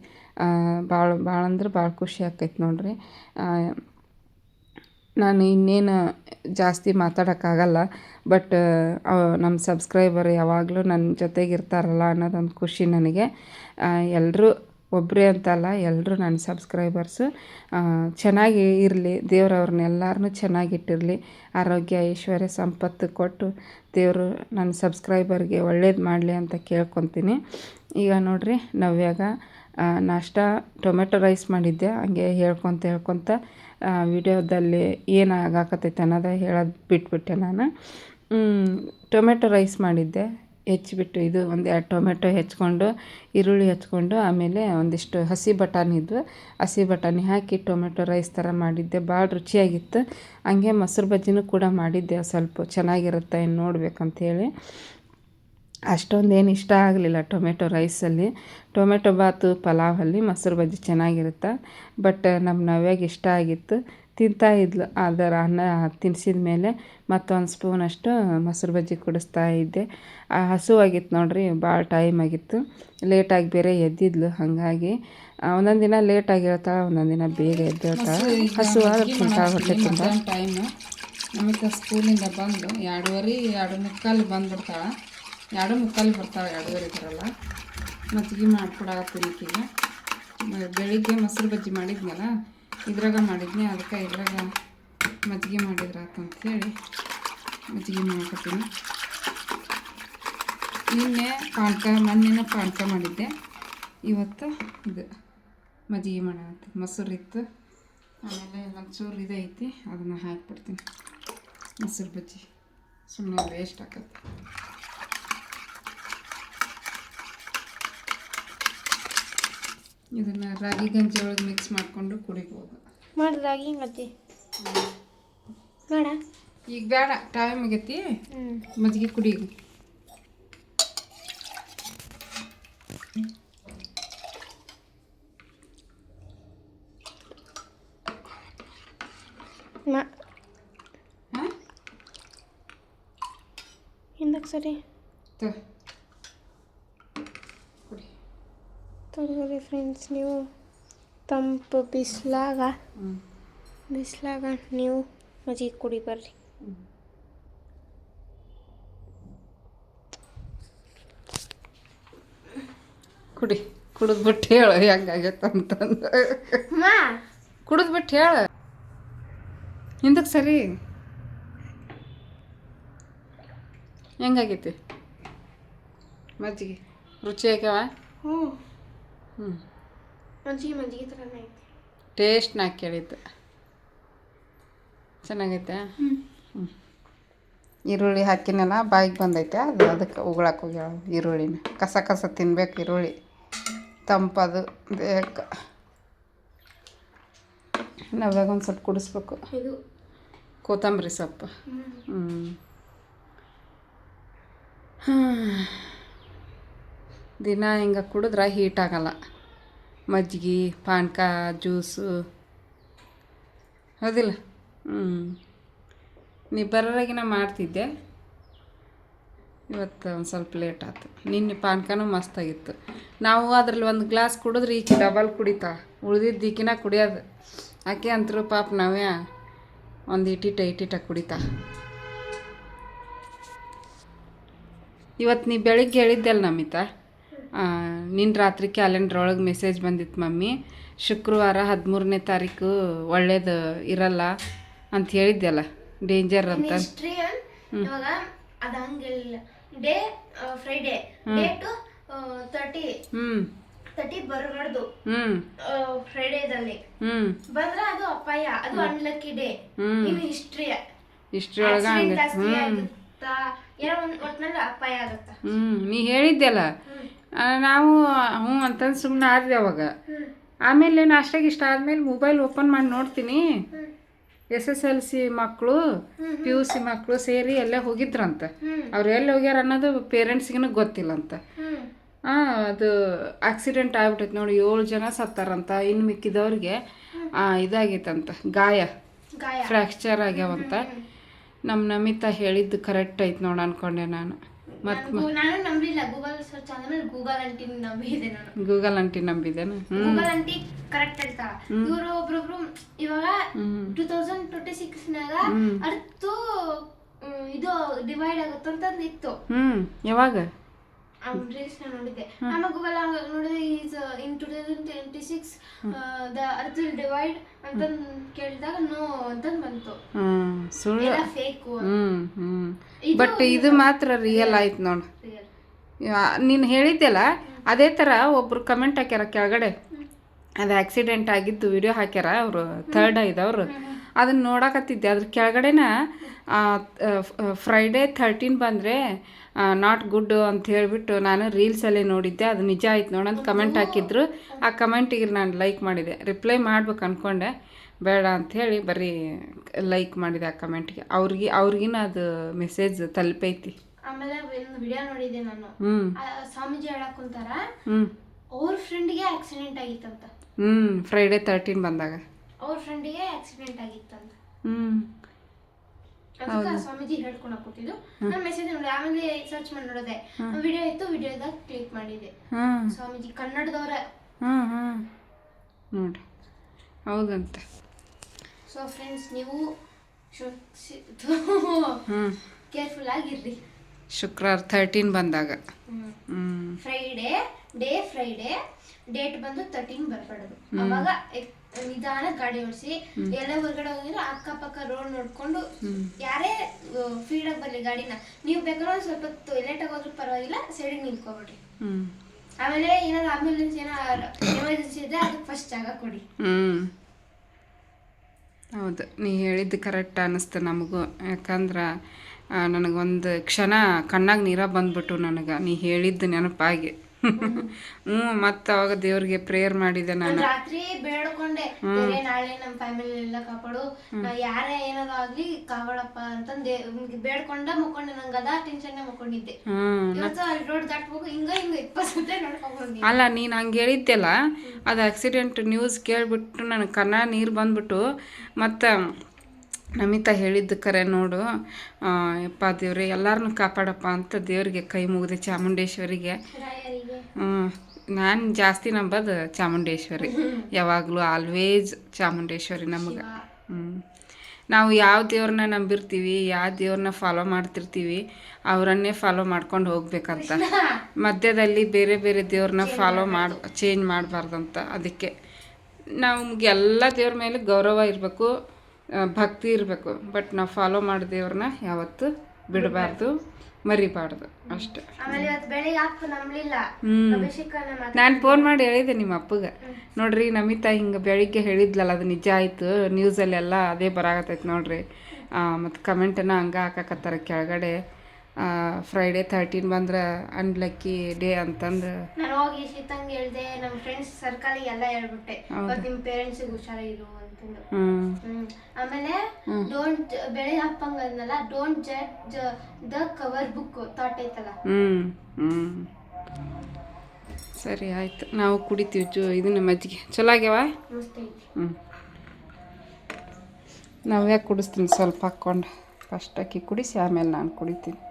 ಭಾಳ ಭಾಳ ಅಂದ್ರೆ ಭಾಳ ಖುಷಿ ಆಕೈತಿ ನೋಡಿರಿ. ನಾನು ಇನ್ನೇನು ಜಾಸ್ತಿ ಮಾತಾಡೋಕ್ಕಾಗಲ್ಲ, ಬಟ್ ನಮ್ಮ ಸಬ್ಸ್ಕ್ರೈಬರ್ ಯಾವಾಗಲೂ ನನ್ನ ಜೊತೆಗಿರ್ತಾರಲ್ಲ ಅನ್ನೋದೊಂದು ಖುಷಿ ನನಗೆ. ಎಲ್ಲರೂ ಒಬ್ಬರೇ ಅಂತಲ್ಲ ಎಲ್ಲರೂ ನನ್ನ ಸಬ್ಸ್ಕ್ರೈಬರ್ಸು ಚೆನ್ನಾಗಿ ಇರಲಿ ದೇವ್ರು ಅವ್ರನ್ನೆಲ್ಲರನ್ನೂ ಚೆನ್ನಾಗಿಟ್ಟಿರಲಿ. ಆರೋಗ್ಯ, ಐಶ್ವರ್ಯ, ಸಂಪತ್ತು ಕೊಟ್ಟು ದೇವರು ನನ್ನ ಸಬ್ಸ್ಕ್ರೈಬರ್ಗೆ ಒಳ್ಳೇದು ಮಾಡಲಿ ಅಂತ ಕೇಳ್ಕೊತೀನಿ. ಈಗ ನೋಡಿರಿ, ನವ್ಯಾಗ ನಾಷ್ಟ ಟೊಮೆಟೊ ರೈಸ್ ಮಾಡಿದ್ದೆ. ಹಂಗೆ ಹೇಳ್ಕೊತ ಹೇಳ್ಕೊತ ವಿಡಿಯೋದಲ್ಲಿ ಏನು ಆಗಾಕತ್ತೈತೆ ಅನ್ನೋದು ಹೇಳೋದು ಬಿಟ್ಬಿಟ್ಟೆ ನಾನು. ಟೊಮೆಟೊ ರೈಸ್ ಮಾಡಿದ್ದೆ. ಹೆಚ್ಚಿಬಿಟ್ಟು ಇದು ಒಂದು ಎರಡು ಟೊಮೆಟೊ ಹೆಚ್ಕೊಂಡು, ಈರುಳ್ಳಿ ಹೆಚ್ಕೊಂಡು, ಆಮೇಲೆ ಒಂದಿಷ್ಟು ಹಸಿ ಬಟಾಣಿ ಇದ್ವು. ಹಸಿ ಬಟಾಣಿ ಹಾಕಿ ಟೊಮೆಟೊ ರೈಸ್ ಥರ ಮಾಡಿದ್ದೆ. ಭಾಳ ರುಚಿಯಾಗಿತ್ತು. ಹಂಗೆ ಮೊಸರು ಬಜ್ಜಿನೂ ಕೂಡ ಮಾಡಿದ್ದೆ. ಸ್ವಲ್ಪ ಚೆನ್ನಾಗಿರುತ್ತೆ ಇನ್ನು ನೋಡ್ಬೇಕಂತೇಳಿ ಅಷ್ಟೊಂದೇನು ಇಷ್ಟ ಆಗಲಿಲ್ಲ ಟೊಮೆಟೊ ರೈಸಲ್ಲಿ ಟೊಮೆಟೊ ಬಾತು ಪಲಾವಲ್ಲಿ ಮೊಸರು ಬಜ್ಜಿ ಚೆನ್ನಾಗಿರುತ್ತೆ? ಬಟ್ ನಮ್ಮ ನವ್ಯಾಗೆ ಇಷ್ಟ ಆಗಿತ್ತು. ತಿಂತಾ ಇದ್ಲು. ಅದರ ಅನ್ನ ತಿನ್ಸಿದ ಮೇಲೆ ಮತ್ತೊಂದು ಸ್ಪೂನಷ್ಟು ಮೊಸರು ಬಜ್ಜಿ ಕುಡಿಸ್ತಾ ಇದ್ದೆ. ಹಸುವಾಗಿತ್ತು ನೋಡ್ರಿ ಭಾಳ ಟೈಮ್ ಆಗಿತ್ತು. ಲೇಟಾಗಿ ಬೇರೆ ಎದ್ದಿದ್ಲು ಹಾಗಾಗಿ. ಒಂದೊಂದು ದಿನ ಲೇಟಾಗಿ ಹೇಳ್ತಾಳೆ ಒಂದೊಂದು ದಿನ ಬೇಗ ಎದ್ದೇಳ್ತಾಳೆ ಹಸು ತಿಂತಾಳೆ ಹೊಟ್ಟೆ ತುಂಬ. ಟೈಮು ನಮಗೆ ಸ್ಕೂಲಿಂದ ಬಂದು ಎರಡೂವರೆ ಎರಡು ಮುಕ್ಕಾಲು ಬಂದ್ಬಿಡ್ತಾಳೆ. ಎರಡು ಮುಕ್ಕಾಲು ಬರ್ತಾಳೆ ಎರಡೂವರೆ ಬರಲ್ಲ. ಮಜ್ಜಿಗೆ ಮಾಡ್ಕೊಡತ್ತೀನಿ ಈಕಿಗೆ ಮ- ಬೆಳಿಗ್ಗೆ ಮೊಸರು ಬಜ್ಜಿ ಮಾಡಿದ್ನಲ್ಲ ಇದ್ರಾಗ ಮಾಡಿದ್ನಿ, ಅದಕ್ಕೆ ಇದ್ರಾಗ ಮಜ್ಜಿಗೆ ಮಾಡಿದ್ರ ಅಂತೇಳಿ ಮಜ್ಜಿಗೆ ಮಾಡ್ಕೊತೀನಿ. ನಿನ್ನೆ ಪಾನಕ, ಮೊನ್ನೆನ ಪಾನಕ ಮಾಡಿದ್ದೆ. ಇವತ್ತು ಇದು ಮಜ್ಜಿಗೆ ಮಾಡೋಣ ಮೊಸರು ಇತ್ತು. ಆಮೇಲೆ ಒಂಚೂರು ಇದೈತಿ ಅದನ್ನು ಹಾಕ್ಬಿಡ್ತೀನಿ. ಮೊಸರು ಬಜ್ಜಿ. ಸುಮ್ಮನೆ ವೇಸ್ಟ್ ಆಕತ್ತೆ ಇದನ್ನು ರಾಗಿ ಗಂಜಿ ಒಳಗೆ ಮಿಕ್ಸ್ ಮಾಡಿಕೊಂಡು ಕುಡಿಬೋದು. ಮಾಡಿ ರಾಗಿ ಮತ್ತೆ. ಬೇಡ ಈಗ ಬೇಡ ಟೈಮ್ ಆಗೈತಿ ಮಜ್ಜಿಗೆ ಕುಡಿ ಹಿಂದಕ್ಕೆ ಸರಿ. ತ ಕುಡಿ ತೊಗೊಳ್ರಿ ಫ್ರೆಂಡ್ಸ್ ನೀವು ತಂಪು ಬಿಸಿಲಾಗ ಬಿಸಿಲಾಗ ನೀವು ಮಜ್ಜಿಗೆ ಕುಡಿ ಬರ್ರಿ. ಕುಡಿ ಕುಡಿದ್ಬಿಟ್ಟು ಹೇಳು ಹೆಂಗಾಗೈತೆ ಅಂತಂದು. ಮಾ. ಕುಡಿದ್ಬಿಟ್ಟು ಹೇಳು. ಹಿಂದಕ್ಕೆ ಸರಿ. ಹೆಂಗಾಗೈತಿ? ಮಜ್ಜಿಗೆ ರುಚಿ ಆಗ್ಯಾವ ಹ್ಞೂ ಹ್ಞೂ ಮಜ್ಜಿಗೆ ಮಜ್ಜಿಗೆ ಥರನೇ ಐತಿ. ಟೇಸ್ಟ್ ನಾ ಕೇಳಿದ್ದು ಚೆನ್ನಾಗೈತೆ? ಹ್ಞೂ ಈರುಳ್ಳಿ ಹಾಕಿನಲ್ಲ ಬಾಯಿಗೆ ಬಂದೈತೆ ಅದು ಅದಕ್ಕೆ ಉಗುಳಕ್ಕೆ ಹೋಗ್ಯಾವ ಈರುಳ್ಳಿನ. ಕಸ ಕಸ ತಿನ್ಬೇಕು ಈರುಳ್ಳಿ. ತಂಪದು ದೇಹಕ್ಕೆ ನಾವಾಗ ಒಂದು ಸ್ವಲ್ಪ ಕುಡಿಸ್ಬೇಕು. ಇದು. ಕೊತ್ತಂಬರಿ ಸೊಪ್ಪು. ಹ್ಞೂ ಹ್ಞೂ ದಿನ ಹಿಂಗೆ ಕುಡಿದ್ರೆ ಹೀಟ್ ಆಗಲ್ಲ. ಮಜ್ಜಿಗೆ, ಪಾನಕ ಜ್ಯೂಸು ಹೌದಿಲ್ಲ? ಹ್ಞೂ ನೀ ಬರೋರಾಗಿನ ಮಾಡ್ತಿದ್ದೆ. ಇವತ್ತು ಒಂದು ಸ್ವಲ್ಪ ಲೇಟ್ ಆಯ್ತು ನಿನ್ನೆ ಪಾನಕನೂ ಮಸ್ತಾಗಿತ್ತು ನಾವು ಅದ್ರಲ್ಲಿ ಒಂದು ಗ್ಲಾಸ್ ಕುಡಿದ್ರೆ ಈಕೆ ಡಬಲ್ ಕುಡಿತಾ. ಉಳಿದಿದ್ದ ಈಕಿನ ಕುಡಿಯೋದು. ಆಕೆ ಅಂತರೂ ಪಾಪ ನಾವೇ ಒಂದು ಇಟಿಟ ಇಟಿಟ ಕುಡಿತಾ. ಇವತ್ತು ನೀ ಬೆಳಿಗ್ಗೆ ಹೇಳಿದ್ದೆಲ್ಲ ನಮಿತಾ. ನಿನ್ನ ರಾತ್ರಿ ಕ್ಯಾಲೆಂಡರ್ ಒಳಗೆ ಮೆಸೇಜ್ ಬಂದಿತ್ತು ಮಮ್ಮಿ. ಶುಕ್ರವಾರ ಹದಿಮೂರನೇ ತಾರೀಕು ಒಳ್ಳೇದು ಇರಲ್ಲ ಅಂತ ಹೇಳಿದ್ದೆಲ್ಲ ಡೇಂಜರ್ ಅಂತ. ಡೇ ಫ್ರೈಡೇ ಡೇಟು ತರ್ಟಿ ಹ್ಞೂ ತರ್ಟಿ ಬರಬಾರ್ದು ಹ್ಞೂ ಫ್ರೈಡೇದಲ್ಲಿ ಬಂದ್ರೆ ಅದು ಅಪಾಯ ಅದು ಅನ್ಲಕ್ಕಿ ಡೇ ಹ್ಮ್. ಇನ್ನು ಹಿಸ್ಟ್ರಿ ಹಂಗೆ ಏನೋ ಅಪಾಯ ಆಗುತ್ತಾ? ಹ್ಞೂ ನೀ ಹೇಳಿದ್ದೆಲ್ಲ ನಾವು ಹ್ಞೂ ಅಂತಂದು ಸುಮ್ಮನೆ ಆದ್ವಿ ಅವಾಗ. ಆಮೇಲೆ ನಾಷ್ಟಾಗ ಇಷ್ಟ ಆದಮೇಲೆ ಮೊಬೈಲ್ ಓಪನ್ ಮಾಡಿ ನೋಡ್ತೀನಿ. ಎಸ್ ಎಸ್ ಎಲ್ ಸಿ ಮಕ್ಕಳು ಪಿ ಯು ಸಿ ಮಕ್ಕಳು ಸೇರಿ ಎಲ್ಲೇ ಹೋಗಿದ್ರಂತ. ಅವ್ರು ಎಲ್ಲಿ ಹೋಗ್ಯಾರ ಅನ್ನೋದು ಪೇರೆಂಟ್ಸ್ಗಿನೂ ಗೊತ್ತಿಲ್ಲಂತ. ಹಾಂ ಅದು ಆಕ್ಸಿಡೆಂಟ್ ಆಗ್ಬಿಟ್ಟೈತೆ ನೋಡಿ ಏಳು ಜನ ಸತ್ತಾರಂತ ಇನ್ನು ಮಿಕ್ಕಿದವ್ರಿಗೆ ಇದಾಗೈತಂತ ಗಾಯ. ಗಾಯ. ಫ್ರ್ಯಾಕ್ಚರ್ ಆಗ್ಯಾವಂತ. ನಮ್ಮ ನಮಿತಾ ಹೇಳಿದ್ದು ಕರೆಕ್ಟ್ ಐತೆ ನೋಡಿ ಅನ್ಕೊಂಡೆ ನಾನು. ಮತ್ತು ನಾನು ನಂಬಿಲ್ಲ ಗೂಗಲ್ ಸರ್ಚ್ ಆದ್ಮೇಲೆ ಗೂಗಲ್ ಅಂಟಿ ನಂಬಿದೆ ನಾನು. ಗೂಗಲ್ ಅಂಟಿ ನಂಬಿದೆ ಹ್ಞೂ ಗೂಗಲ್ ಅಂಟಿ ಕರೆಕ್ಟ್ ಹೇಳ್ತಾರ ಇವರು ಒಬ್ರೊಬ್ರು ಇವಾಗ ಟೂ ತೌಸಂಡ್ ಟ್ವೆಂಟಿ ಸಿಕ್ಸ್ ನಾಗ ಅರ್ತು ಇದು ಡಿವೈಡ್ ಆಗುತ್ತೆ ಇತ್ತು ಹ್ಮ್. ಯಾವಾಗ? ರೀಲ್ಸ್ ನೋಡಿದ್ದೆ ಆಮೇಲೆ ನೋಡಿದ್ರೆ is in two thousand twenty six the earth will divide ಅಂತ ಕೇಳಿದಾಗ ನೋ ಅಂತ ಬಂತು. ಸುಳ್ಳು. ಫೇಕು ಬಟ್ ಇದು ಮಾತ್ರ ರಿಯಲ್ ಆಯ್ತು ನೋಡಿ. ನೀನು ಹೇಳಿದ್ದೆಲ್ಲ ಅದೇ ಥರ ಒಬ್ರು ಕಮೆಂಟ್ ಹಾಕ್ಯಾರ ಕೆಳಗಡೆ. ಅದು ಆಕ್ಸಿಡೆಂಟ್ ಆಗಿದ್ದು ವಿಡಿಯೋ ಹಾಕ್ಯಾರ ಅವರು ಥರ್ಡ್ ಇದ್ದವ್ರು. ಅದನ್ನ ನೋಡಕತ್ತಿದ್ದೆ. ಅದ್ರ ಕೆಳಗಡೆನ ಫ್ರೈಡೇ ಥರ್ಟೀನ್ ಬಂದರೆ ನಾಟ್ ಗುಡ್ ಅಂತ ಹೇಳಿಬಿಟ್ಟು ನಾನು ರೀಲ್ಸಲ್ಲಿ ನೋಡಿದ್ದೆ. ಅದು ನಿಜ ಆಯ್ತು ನೋಡಂತ ಕಮೆಂಟ್ ಹಾಕಿದ್ರು. ಆ ಕಮೆಂಟಿಗೆ ನಾನು ಲೈಕ್ ಮಾಡಿದೆ. ರಿಪ್ಲೈ ಮಾಡ್ಬೇಕು ಅಂದ್ಕೊಂಡೆ ಬೇಡ ಅಂಥೇಳಿ ಬರೀ ಲೈಕ್ ಮಾಡಿದೆ ಆ ಕಮೆಂಟ್ಗೆ ಅವ್ರಿಗೆ ಅವ್ರಿಗಿನ ಅದು ಮೆಸೇಜ್ ತಲುಪೈತಿ. ಆಮೇಲೆ ಒಂದು ವಿಡಿಯೋ ನೋಡಿದ್ದೆ ನಾನು. ಸ್ವಾಮೀಜಿ ಹೇಳಕ್ ಕುಂತಾರ ಹ್ಞೂ ಅವ್ರ ಫ್ರೆಂಡ್ಗೆ ಆಕ್ಸಿಡೆಂಟ್ ಆಗಿತ್ತಂತ. ಹ್ಞೂ ಫ್ರೈಡೇ ತರ್ಟೀನ್ ಬಂದಾಗ. ಅವ್ರ ಫ್ರೆಂಡಿಗೆ ಆಕ್ಸಿಡೆಂಟ್ ಆಗಿತ್ತಂತ. ಹ್ಞೂ ಅದಕ್ಕೆ ಸ್ವಾಮೀಜಿ ಹೇಳ್ಕೊಳಕ್ ಕೊಟ್ಟಿದ್ದು. ನಾನು ಮೆಸೇಜ್ ನೋಡಿ ಆಮೇಲೆ ಸರ್ಚ್ ಮಾಡಿ ನೋಡಿದೆ ವಿಡಿಯೋ ಇತ್ತು ವಿಡಿಯೋದಾಗ ಕ್ಲಿಕ್ ಮಾಡಿದೆ. ಸ್ವಾಮೀಜಿ ಕನ್ನಡದವ್ರ. ಹಾಂ ಹೌದಂತೆ. ಸೊ ಫ್ರೆಂಡ್ಸ್ ನೀವು ಕೇರ್ಫುಲ್ ಆಗಿರ್ರಿ. ಶುಕ್ರವಾರ ಥರ್ಟೀನ್ ಬಂದಾಗ. ಫ್ರೈಡೇ ಡೇ ಫ್ರೈಡೇ ಡೇಟ್ ಬಂದು ತರ್ಟೀನ್ ಬರ್ಬಾರ್ದು. ಅವಾಗ ನಿಧಾನ ಗಾಡಿ ಓಡಿಸಿ ಎಲ್ಲ ಹೊರಗಡೆ ಅಕ್ಕ ಅಕ್ಕಪಕ್ಕ ರೋಡ್ ನೋಡ್ಕೊಂಡು ಯಾರೇ ಫೀಡ್ ಆಗಿ ಬರ್ಲಿ ಗಾಡಿನ ನೀವು ಬೇಕಾದ್ರೆ ಸ್ವಲ್ಪ ಲೇಟ್ ಆಗಿ ಹೋದ್ರೂ ಪರವಾಗಿಲ್ಲ ಸೈಡಿಗೆ ನಿಂತ್ಕೊಬಿಡ್ರಿ. ಆಮೇಲೆ ಏನಾದ್ರು ಆಂಬ್ಯುಲೆನ್ಸ್ ಏನಾದ್ರು ಎಮರ್ಜೆನ್ಸಿ ಇದ್ರೆ ಅದಕ್ಕೆ ಫಸ್ಟ್ ಜಾಗ ಕೊಡಿ. ಹೌದು ನೀ ಹೇಳಿದ್ದು ಕರೆಕ್ಟ್ ಅನ್ನಿಸ್ತು ನಮಗೂ. ಯಾಕಂದ್ರೆ ನನಗೊಂದು ಕ್ಷಣ ಕಣ್ಣಾಗ ನೀರ ಬಂದ್ಬಿಟ್ಟು ನನಗೆ. ನೀ ಹೇಳಿದ್ದು ನೆನಪಾಗಿ. ಹ್ಞೂ ಮತ್ತ ಅವಾಗ ದೇವ್ರಿಗೆ ಪ್ರೇಯರ್ ಮಾಡಿದೆ ನಾನು ನಾನ್. ರಾತ್ರಿ ಬೇಡ್ಕೊಂಡೆ. ದೇವ್ರೇ ನಾಳೆ ನಮ್ಮ ಫ್ಯಾಮಿಲಿ ಎಲ್ಲ ಕಾಪಾಡು. ಯಾರೇ ಏನಾದ್ರು ಆಗ್ಲಿ ಕಾಪಾಡಪ್ಪ ಅಂತಂದ್ ಬೇಡ್ಕೊಂಡ ಮುಕ್ಕೊಂಡೆ. ನಂಗೆ ಅದ ಟೆನ್ಷನ್ ಮುಕ್ಕೊಂಡಿದ್ದೆ. ರೋಡ್ ದಾಟ್ಬೇಕು ಹಿಂಗ ಹಿಂಗ ಇಪ್ಪತ್ತು ಅಲ್ಲ ನೀನು ಹಂಗೆ ಹೇಳಿದ್ದೆಲ್ಲ ಅದು ಆಕ್ಸಿಡೆಂಟ್ ನ್ಯೂಸ್ ಕೇಳ್ಬಿಟ್ಟು ನನಗೆ ಕನ್ನ ನೀರು ಬಂದ್ಬಿಟ್ಟು ಮತ್ತು ನಮಿತಾ ಹೇಳಿದ್ದು ಕರೆ ನೋಡು. ಯಪ್ಪ ದೇವ್ರಿ ಎಲ್ಲರನ್ನೂ ಕಾಪಾಡಪ್ಪ ಅಂತ ದೇವ್ರಿಗೆ ಕೈ ಮುಗಿದೆ ಚಾಮುಂಡೇಶ್ವರಿಗೆ. ಹ್ಮ್ ನಾನು ಜಾಸ್ತಿ ನಂಬೋದು ಚಾಮುಂಡೇಶ್ವರಿ. ಯಾವಾಗಲೂ ಆಲ್ವೇಸ್ ಚಾಮುಂಡೇಶ್ವರಿ ನಮಗೆ. ಹ್ಞೂ ನಾವು ಯಾವ ದೇವ್ರನ್ನ ನಂಬಿರ್ತೀವಿ ಯಾವ ದೇವ್ರನ್ನ ಫಾಲೋ ಮಾಡ್ತಿರ್ತೀವಿ ಅವರನ್ನೇ ಫಾಲೋ ಮಾಡ್ಕೊಂಡು ಹೋಗ್ಬೇಕಂತ. ಮಧ್ಯದಲ್ಲಿ ಬೇರೆ ಬೇರೆ ದೇವ್ರನ್ನ ಫಾಲೋ ಮಾಡಿ ಚೇಂಜ್ ಮಾಡಬಾರ್ದಂತ ಅದಕ್ಕೆ. ನಮ್ಗೆ ಎಲ್ಲ ದೇವ್ರ ಮೇಲೆ ಗೌರವ ಇರಬೇಕು. ಭಕ್ತಿ ಇರಬೇಕು. ಬಟ್ ನಾವು ಫಾಲೋ ಮಾಡೋ ದೇವ್ರನ್ನ ಯಾವತ್ತೂ ಬಿಡಬಾರ್ದು ಮರಿಬಾರ್ದು. ಅಷ್ಟೆ. ನಾನು ಫೋನ್ ಮಾಡಿ ಹೇಳಿದೆ ನಿಮ್ಮ ಅಪ್ಪಗೆ. ನೋಡ್ರಿ ನಮಿತಾ ಹಿಂಗೆ ಬೆಳಿಗ್ಗೆ ಹೇಳಿದ್ಲಲ್ಲ ಅದು ನಿಜ ಆಯಿತು. ನ್ಯೂಸಲ್ಲೆಲ್ಲ ಅದೇ ಬರಾಕತ್ತೈತೆ ನೋಡ್ರಿ. ಮತ್ತು ಕಮೆಂಟನ್ನು ಹಂಗೆ ಹಾಕಕತ್ತಾರ ಕೆಳಗಡೆ. ಫ್ರೈಡೇ ತರ್ಟೀನ್ ಬಂದ್ರೆ ಅನ್ಲಕ್ಕಿ ಡೇ ಅಂತಂದ್ರೆ ನಾನು ಹೋಗಿ ಶೀತಂಗ್ ಹೇಳ್ದೆ ನಮ್ಮ ಫ್ರೆಂಡ್ಸ್ ಸರ್ಕಲ್ ಎಲ್ಲ ಹೇಳ್ಬಿಟ್ಟೆ. ಬಟ್ ನಿಮ್ಮ ಪೇರೆಂಟ್ಸಿಗೆ ಹುಷಾರಿರು ಅಂತಂದು. ಹ್ಮ್. ಆಮೇಲೆ ಡೋಂಟ್ ಬೆಳೆ ಅಪ್ಪಂಗ ಅಂದಲ್ಲ don't judge the cover book thought ಐತಲ್ಲ? ಹ್ಞೂ ಸರಿ ಆಯ್ತು. ನಾವು ಕುಡಿತೀವಿ ಜೋ ಇದನ್ನ ಅಜ್ಜಿಗೆ ಚಲೋ ಆಗ್ಯಾವ? ಹ್ಞೂ ನಾವು ಕುಡಿಸ್ತೀನಿ? ಸ್ವಲ್ಪ ಹಾಕ್ಕೊಂಡು. ಫಸ್ಟ್ ಅಕ್ಕಿ ಕುಡಿಸಿ ಆಮೇಲೆ ನಾನು ಕುಡಿತೀನಿ.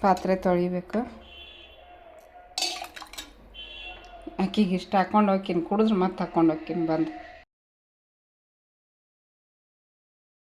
ಪಾತ್ರೆ ತೊಳಿಬೇಕು. ಅಕ್ಕಿಗೆ ಇಷ್ಟು ಹಾಕ್ಕೊಂಡು ಹೋಗ್ತೀನಿ. ಕುಡಿದ್ರೆ ಮತ್ತೆ ಹಾಕ್ಕೊಂಡು ಹೋಗ್ತೀನಿ. ಬಂದು.